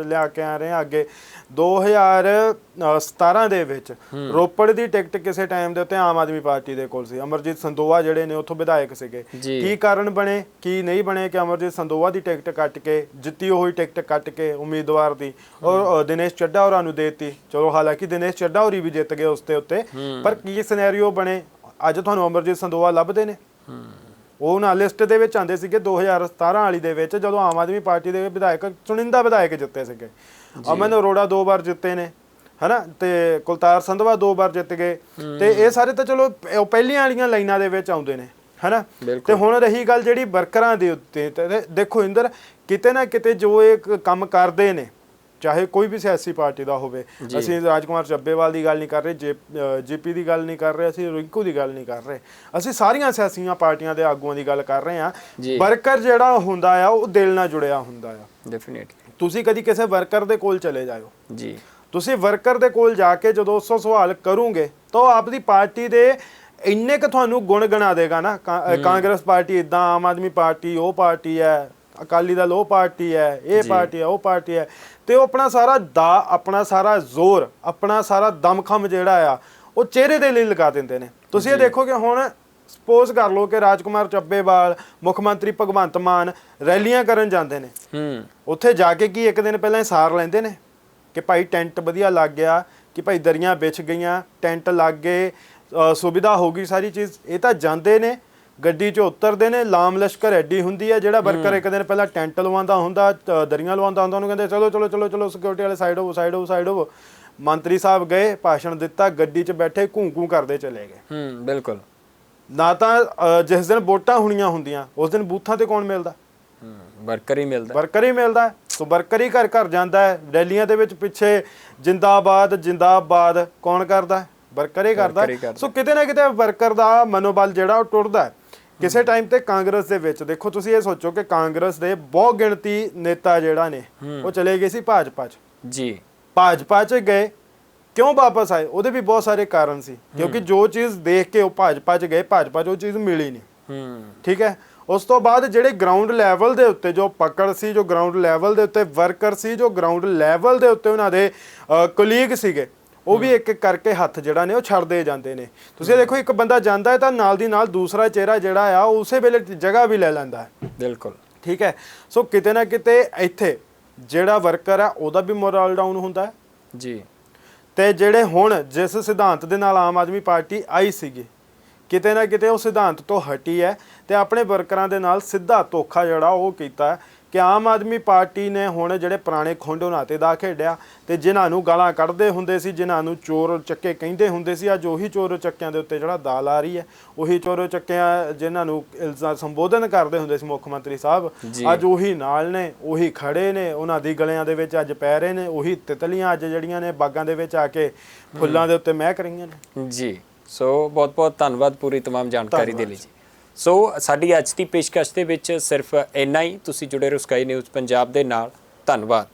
ਲਿਆ ਕੇ ਆ ਰਹੇ ਅੱਗੇ। 2017 ਦੇ ਵਿੱਚ ਰੋਪੜ ਦੀ ਟਿਕਟ ਕਿਸੇ ਟਾਈਮ ਦੇ ਉੱਤੇ ਆਮ ਆਦਮੀ ਪਾਰਟੀ ਦੇ ਕੋਲ ਸੀ। ਅਮਰਜੀਤ ਸੰਦੋਆ ਜਿਹੜੇ ਨੇ ਉੱਥੋਂ ਵਿਧਾਇਕ ਸੀਗੇ। ਕੀ ਕਾਰਨ ਬਣੇ ਕੀ ਨਹੀਂ ਬਣੇ ਕਿ ਅਮਰਜੀਤ ਸੰਦੋਆ ਦੀ ਟਿਕਟ ਕੱਟ ਕੇ ਜਿੱਤੀ ਹੋਈ ਟਿਕਟ ਕੱਟ ਕੇ ਉਮੀਦਵਾਰ ਦੀ ਔਰ ਦਿਨੇਸ਼ ਚੱਡਾ ਹੋਰਾਂ ਨੂੰ ਦੇਤੀ। ਚਲੋ ਹਾਲਾਂਕਿ ਦਿਨੇਸ਼ ਚੱਡਾ ਹੋਰੀ ਵੀ ਜਿੱਤ ਗਏ ਉਸ ਦੇ ਉੱਤੇ। ਪਰ ਕੀ ਸਿਨੈਰੀਓ ਬਣੇ? ਅੱਜ ਤੁਹਾਨੂੰ ਅਮਰਜੀਤ ਸੰਦੋਆ ਲੱਭਦੇ ਨੇ। ਉਹ ਨਾ ਲਿਸਟ ਦੇ ਵਿੱਚ ਆਂਦੇ ਸੀਗੇ 2017 ਵਾਲੀ ਦੇ ਵਿੱਚ ਜਦੋਂ ਆਮ ਆਦਮੀ ਪਾਰਟੀ ਦੇ ਵਿਧਾਇਕ ਚੁਣਿੰਦਾ ਵਿਧਾਇਕ ਜਿੱਤੇ ਸੀਗੇ। ਅਮਨ ਅਰੋੜਾ ਦੋ ਵਾਰ ਜਿੱਤੇ ਨੇ ਹਨਾ? ਤੇ ਕੁਲਤਾਰ ਸੰਧਵਾ ਦੋ ਵਾਰ ਜਿੱਤ ਗਏ। ਤੇ ਇਹ ਸਾਰੇ ਤਾਂ ਚਲੋ ਪਹਿਲੀਆਂ ਵਾਲੀਆਂ ਲਾਈਨਾਂ ਦੇ ਵਿੱਚ ਆਉਂਦੇ ਨੇ ਹਨਾ। ਤੇ ਹੁਣ ਰਹੀ ਗੱਲ ਜਿਹੜੀ ਵਰਕਰਾਂ ਦੇ ਉੱਤੇ ਦੇਖੋ ਇੰਦਰ ਕਿਤੇ ਨਾ ਕਿਤੇ ਜੋ ਇਹ ਕੰਮ ਕਰਦੇ ਨੇ ਚਾਹੇ ਕੋਈ ਵੀ ਸਿਆਸੀ ਪਾਰਟੀ ਦਾ ਹੋਵੇ। ਅਸੀਂ ਰਾਜਕੁਮਾਰ ਚੱਬੇਵਾਲ ਦੀ ਗੱਲ ਨਹੀਂ ਕਰ ਰਹੇ ਜੀਪੀ ਦੀ ਗੱਲ ਨਹੀਂ ਕਰ ਰਹੇ ਅਸੀਂ ਰਿੰਕੂ ਦੀ ਗੱਲ ਨਹੀਂ ਕਰ ਰਹੇ। ਅਸੀਂ ਸਾਰੀਆਂ ਸਿਆਸੀਆਂ ਪਾਰਟੀਆਂ ਦੇ ਆਗੂਆਂ ਦੀ ਗੱਲ ਕਰ ਰਹੇ ਹਾਂ। ਵਰਕਰ ਜਿਹੜਾ ਹੁੰਦਾ ਆ ਉਹ ਦਿਲ ਨਾਲ ਜੁੜਿਆ ਹੁੰਦਾ ਆ। ਡੈਫੀਨਿਟਲੀ ਤੁਸੀਂ ਕਦੀ ਕਿਸੇ ਵਰਕਰ ਦੇ ਕੋਲ ਚਲੇ ਜਾਇਓ। ਜੀ। ਤੁਸੀਂ ਵਰਕਰ ਦੇ ਕੋਲ ਜਾ ਕੇ ਜਦੋਂ ਉਸ ਤੋਂ ਸਵਾਲ ਕਰੋਗੇ ਤਾਂ ਉਹ ਆਪਦੀ ਪਾਰਟੀ ਦੇ ਇੰਨੇ ਕ ਤੁਹਾਨੂੰ ਗੁਣ ਗਣਾ ਦੇਗਾ ਨਾ। ਕਾਂਗਰਸ ਪਾਰਟੀ ਇਦਾਂ ਆਮ ਆਦਮੀ ਪਾਰਟੀ ਉਹ ਪਾਰਟੀ ਹੈ। ਅਕਾਲੀ ਦਲ ਉਹ ਪਾਰਟੀ ਹੈ ਇਹ ਪਾਰਟੀ ਹੈ ਉਹ ਪਾਰਟੀ ਹੈ। ਤੇ ਉਹ ਆਪਣਾ ਸਾਰਾ ਦਾ ਆਪਣਾ ਸਾਰਾ ਜ਼ੋਰ ਆਪਣਾ ਸਾਰਾ ਦਮਖਮ ਜਿਹੜਾ ਆ ਉਹ ਚਿਹਰੇ ਦੇ ਲਈ ਲਗਾ ਦਿੰਦੇ ਨੇ। ਤੁਸੀਂ ਇਹ ਦੇਖੋ ਕਿ ਹੁਣ ਸਪੋਜ਼ ਕਰ ਲਓ ਕਿ ਰਾਜਕੁਮਾਰ ਚੱਬੇਵਾਲ ਮੁੱਖ ਮੰਤਰੀ ਭਗਵੰਤ ਮਾਨ ਰੈਲੀਆਂ ਕਰਨ ਜਾਂਦੇ ਨੇ। ਹੂੰ। ਉੱਥੇ ਜਾ ਕੇ ਕੀ ਇੱਕ ਦਿਨ ਪਹਿਲਾਂ ਸਾਰ ਲੈਂਦੇ ਨੇ ਕਿ ਭਾਈ ਟੈਂਟ ਵਧੀਆ ਲੱਗ ਗਿਆ ਕਿ ਭਾਈ ਦਰੀਆਂ ਵਿਛ ਗਈਆਂ ਟੈਂਟ ਲੱਗ ਗਏ ਸੁਵਿਧਾ ਹੋ ਗਈ ਸਾਰੀ ਚੀਜ਼। ਇਹ ਤਾਂ ਜਾਂਦੇ ਨੇ ਗੱਡੀ 'ਚ ਉਤਰਦੇ ਨੇ ਲਾਮ ਲਸ਼ਕਰ ਐਡੀ ਹੁੰਦੀ ਹੈ ਜਿਹੜਾ ਵਰਕਰ ਇੱਕ ਦਿਨ ਪਹਿਲਾਂ ਟੈਂਟ ਲਵਾਉਂਦਾ ਹੁੰਦਾ ਦਰੀਆਂ ਲਵਾਉਂਦਾ ਹੁੰਦਾ ਉਹਨੂੰ ਕਹਿੰਦੇ ਚਲੋ ਚਲੋ ਚਲੋ ਚਲੋ ਸਿਕਿਉਰਿਟੀ ਵਾਲੇ ਸਾਈਡ ਹੋ ਸਾਈਡ ਹੋ ਸਾਈਡ ਹੋ ਮੰਤਰੀ ਸਾਹਿਬ ਗਏ ਭਾਸ਼ਣ ਦਿੱਤਾ ਗੱਡੀ 'ਚ ਬੈਠੇ ਘੂੰ ਘੂੰ ਕਰਦੇ ਚਲੇ ਗਏ ਹੂੰ ਬਿਲਕੁਲ ਨਾ ਤਾਂ ਜਿਸ ਦਿਨ ਵੋਟਾਂ ਹੋਣੀਆਂ ਹੁੰਦੀਆਂ ਉਸ ਦਿਨ ਬੂਥਾਂ ਤੇ ਕੌਣ ਮਿਲਦਾ ਹੂੰ ਵਰਕਰ ਹੀ ਮਿਲਦਾ ਵਰਕਰ ਹੀ ਮਿਲਦਾ। ਸੋ ਵਰਕਰ ਹੀ ਘਰ ਘਰ ਜਾਂਦਾ ਹੈ ਰੈਲੀਆਂ ਦੇ ਵਿੱਚ ਪਿੱਛੇ ਜਿੰਦਾਬਾਦ ਜਿੰਦਾਬਾਦ ਕੌਣ ਕਰਦਾ? ਵਰਕਰ ਹੈ। ਕਰਦਾ। ਸੋ ਕਿਤੇ ਨਾ ਕਿਤੇ ਵਰਕਰ ਦਾ ਮਨੋਬਲ ਜਿਹੜਾ ਉਹ ਟੁੱਟਦਾ ਹੈ ਕਿਸੇ ਟਾਈਮ ਤੇ ਕਾਂਗਰਸ ਦੇ ਵਿੱਚ ਦੇਖੋ ਤੁਸੀਂ ਇਹ ਸੋਚੋ ਕਿ ਕਾਂਗਰਸ ਦੇ ਬਹੁਤ ਗਿਣਤੀ ਨੇਤਾ ਜਿਹੜਾ ਨੇ ਉਹ ਚਲੇ ਗਏ ਸੀ ਭਾਜਪਾ 'ਚ। ਜੀ। ਭਾਜਪਾ 'ਚ ਗਏ ਕਿਉਂ ਵਾਪਸ ਆਏ? ਉਹਦੇ ਵੀ ਬਹੁਤ ਸਾਰੇ ਕਾਰਨ ਸੀ ਕਿਉਂਕਿ ਜੋ ਚੀਜ਼ ਦੇਖ ਕੇ ਉਹ ਭਾਜਪਾ 'ਚ ਗਏ ਭਾਜਪਾ 'ਚ ਉਹ ਚੀਜ਼ ਮਿਲੀ ਨਹੀਂ। ਹੂੰ। ਠੀਕ ਹੈ? ਉਸ ਤੋਂ ਬਾਅਦ ਜਿਹੜੇ ਗਰਾਊਂਡ ਲੈਵਲ ਦੇ ਉੱਤੇ ਜੋ ਪਕੜ ਸੀ ਜੋ ਗਰਾਊਂਡ ਲੈਵਲ ਦੇ ਉੱਤੇ ਵਰਕਰ ਸੀ ਜੋ ਗਰਾਊਂਡ ਲੈਵਲ ਦੇ ਉੱਤੇ ਉਹਨਾਂ ਦੇ ਕੁਲੀਗ ਸੀਗੇ ਉਹ ਵੀ ਇੱਕ ਇੱਕ ਕਰਕੇ ਹੱਥ ਜਿਹੜਾ ਨੇ ਉਹ ਛੱਡਦੇ ਜਾਂਦੇ ਨੇ। ਤੁਸੀਂ ਦੇਖੋ ਇੱਕ ਬੰਦਾ ਜਾਂਦਾ ਹੈ ਤਾਂ ਨਾਲ ਦੀ ਨਾਲ ਦੂਸਰਾ ਚਿਹਰਾ ਜਿਹੜਾ ਆ ਉਹ ਉਸੇ ਵੇਲੇ ਜਗ੍ਹਾ ਵੀ ਲੈ ਲੈਂਦਾ ਹੈ। ਬਿਲਕੁਲ। ਠੀਕ ਹੈ? ਸੋ ਕਿਤੇ ਨਾ ਕਿਤੇ ਇੱਥੇ ਜਿਹੜਾ ਵਰਕਰ ਆ ਉਹਦਾ ਵੀ ਮੋਰਲ ਡਾਊਨ ਹੁੰਦਾ ਹੈ। ਜੀ। ਤੇ ਜਿਹੜੇ ਹੁਣ ਜਿਸ ਸਿਧਾਂਤ ਦੇ ਨਾਲ ਆਮ ਆਦਮੀ ਪਾਰਟੀ ਆਈ ਸੀਗੀ ਕਿਤੇ ਨਾ ਕਿਤੇ ਉਹ ਸਿਧਾਂਤ ਤੋਂ ਹਟੀ ਹੈ ਤੇ ਆਪਣੇ ਵਰਕਰਾਂ ਦੇ ਨਾਲ ਸਿੱਧਾ ਧੋਖਾ ਜਿਹੜਾ ਉਹ ਕੀਤਾ ਹੈ। ਕਿ ਆਮ ਆਦਮੀ ਪਾਰਟੀ ਨੇ ਹੁਣ ਜਿਹੜੇ ਪੁਰਾਣੇ ਖੁੰਡ ਉਹਨਾਂ ਤੇ ਦਾ ਖੇਡਿਆ ਤੇ ਜਿਨ੍ਹਾਂ ਨੂੰ ਗਾਲਾਂ ਕੱਢਦੇ ਹੁੰਦੇ ਸੀ ਜਿਨ੍ਹਾਂ ਨੂੰ ਚੋਰ ਚੱਕੇ ਕਹਿੰਦੇ ਹੁੰਦੇ ਸੀ ਅੱਜ ਉਹੀ ਚੋਰ ਚੱਕਿਆਂ ਦੇ ਉੱਤੇ ਜਿਹੜਾ ਦਾਲ ਆ ਰਹੀ ਹੈ ਉਹੀ ਚੋਰ ਚੱਕਿਆਂ ਜਿਨ੍ਹਾਂ ਨੂੰ ਇਲਜ਼ਾ ਸੰਬੋਧਨ ਕਰਦੇ ਹੁੰਦੇ ਸੀ ਮੁੱਖ ਮੰਤਰੀ ਸਾਹਿਬ ਜੀ। ਅੱਜ ਉਹੀ ਨਾਲ ਨੇ ਉਹੀ ਖੜੇ ਨੇ ਉਹਨਾਂ ਦੀ ਗਲਿਆਂ ਦੇ ਵਿੱਚ ਅੱਜ ਪੈ ਰਹੇ ਨੇ ਉਹੀ ਤਿਤਲੀਆਂ ਅੱਜ ਜਿਹੜੀਆਂ ਨੇ ਬਾਗਾਂ ਦੇ ਵਿੱਚ ਆ ਕੇ ਫੁੱਲਾਂ ਦੇ ਉੱਤੇ ਮਹਿਕ ਰਹੀਆਂ ਨੇ ਜੀ ਸੋ ਬਹੁਤ ਬਹੁਤ ਧੰਨਵਾਦ ਪੂਰੀ तमाम ਜਾਣਕਾਰੀ ਦੇ ਲਈ ਜੀ ਸੋ ਸਾਡੀ ਅੱਜ ਦੀ ਪੇਸ਼ਕਸ਼ ਦੇ ਵਿੱਚ ਸਿਰਫ ਇੰਨਾ ਹੀ। ਤੁਸੀਂ ਜੁੜੇ ਰਹੋ ਸਕਾਈ ਨਿਊਜ਼ ਪੰਜਾਬ ਦੇ ਨਾਲ। ਧੰਨਵਾਦ।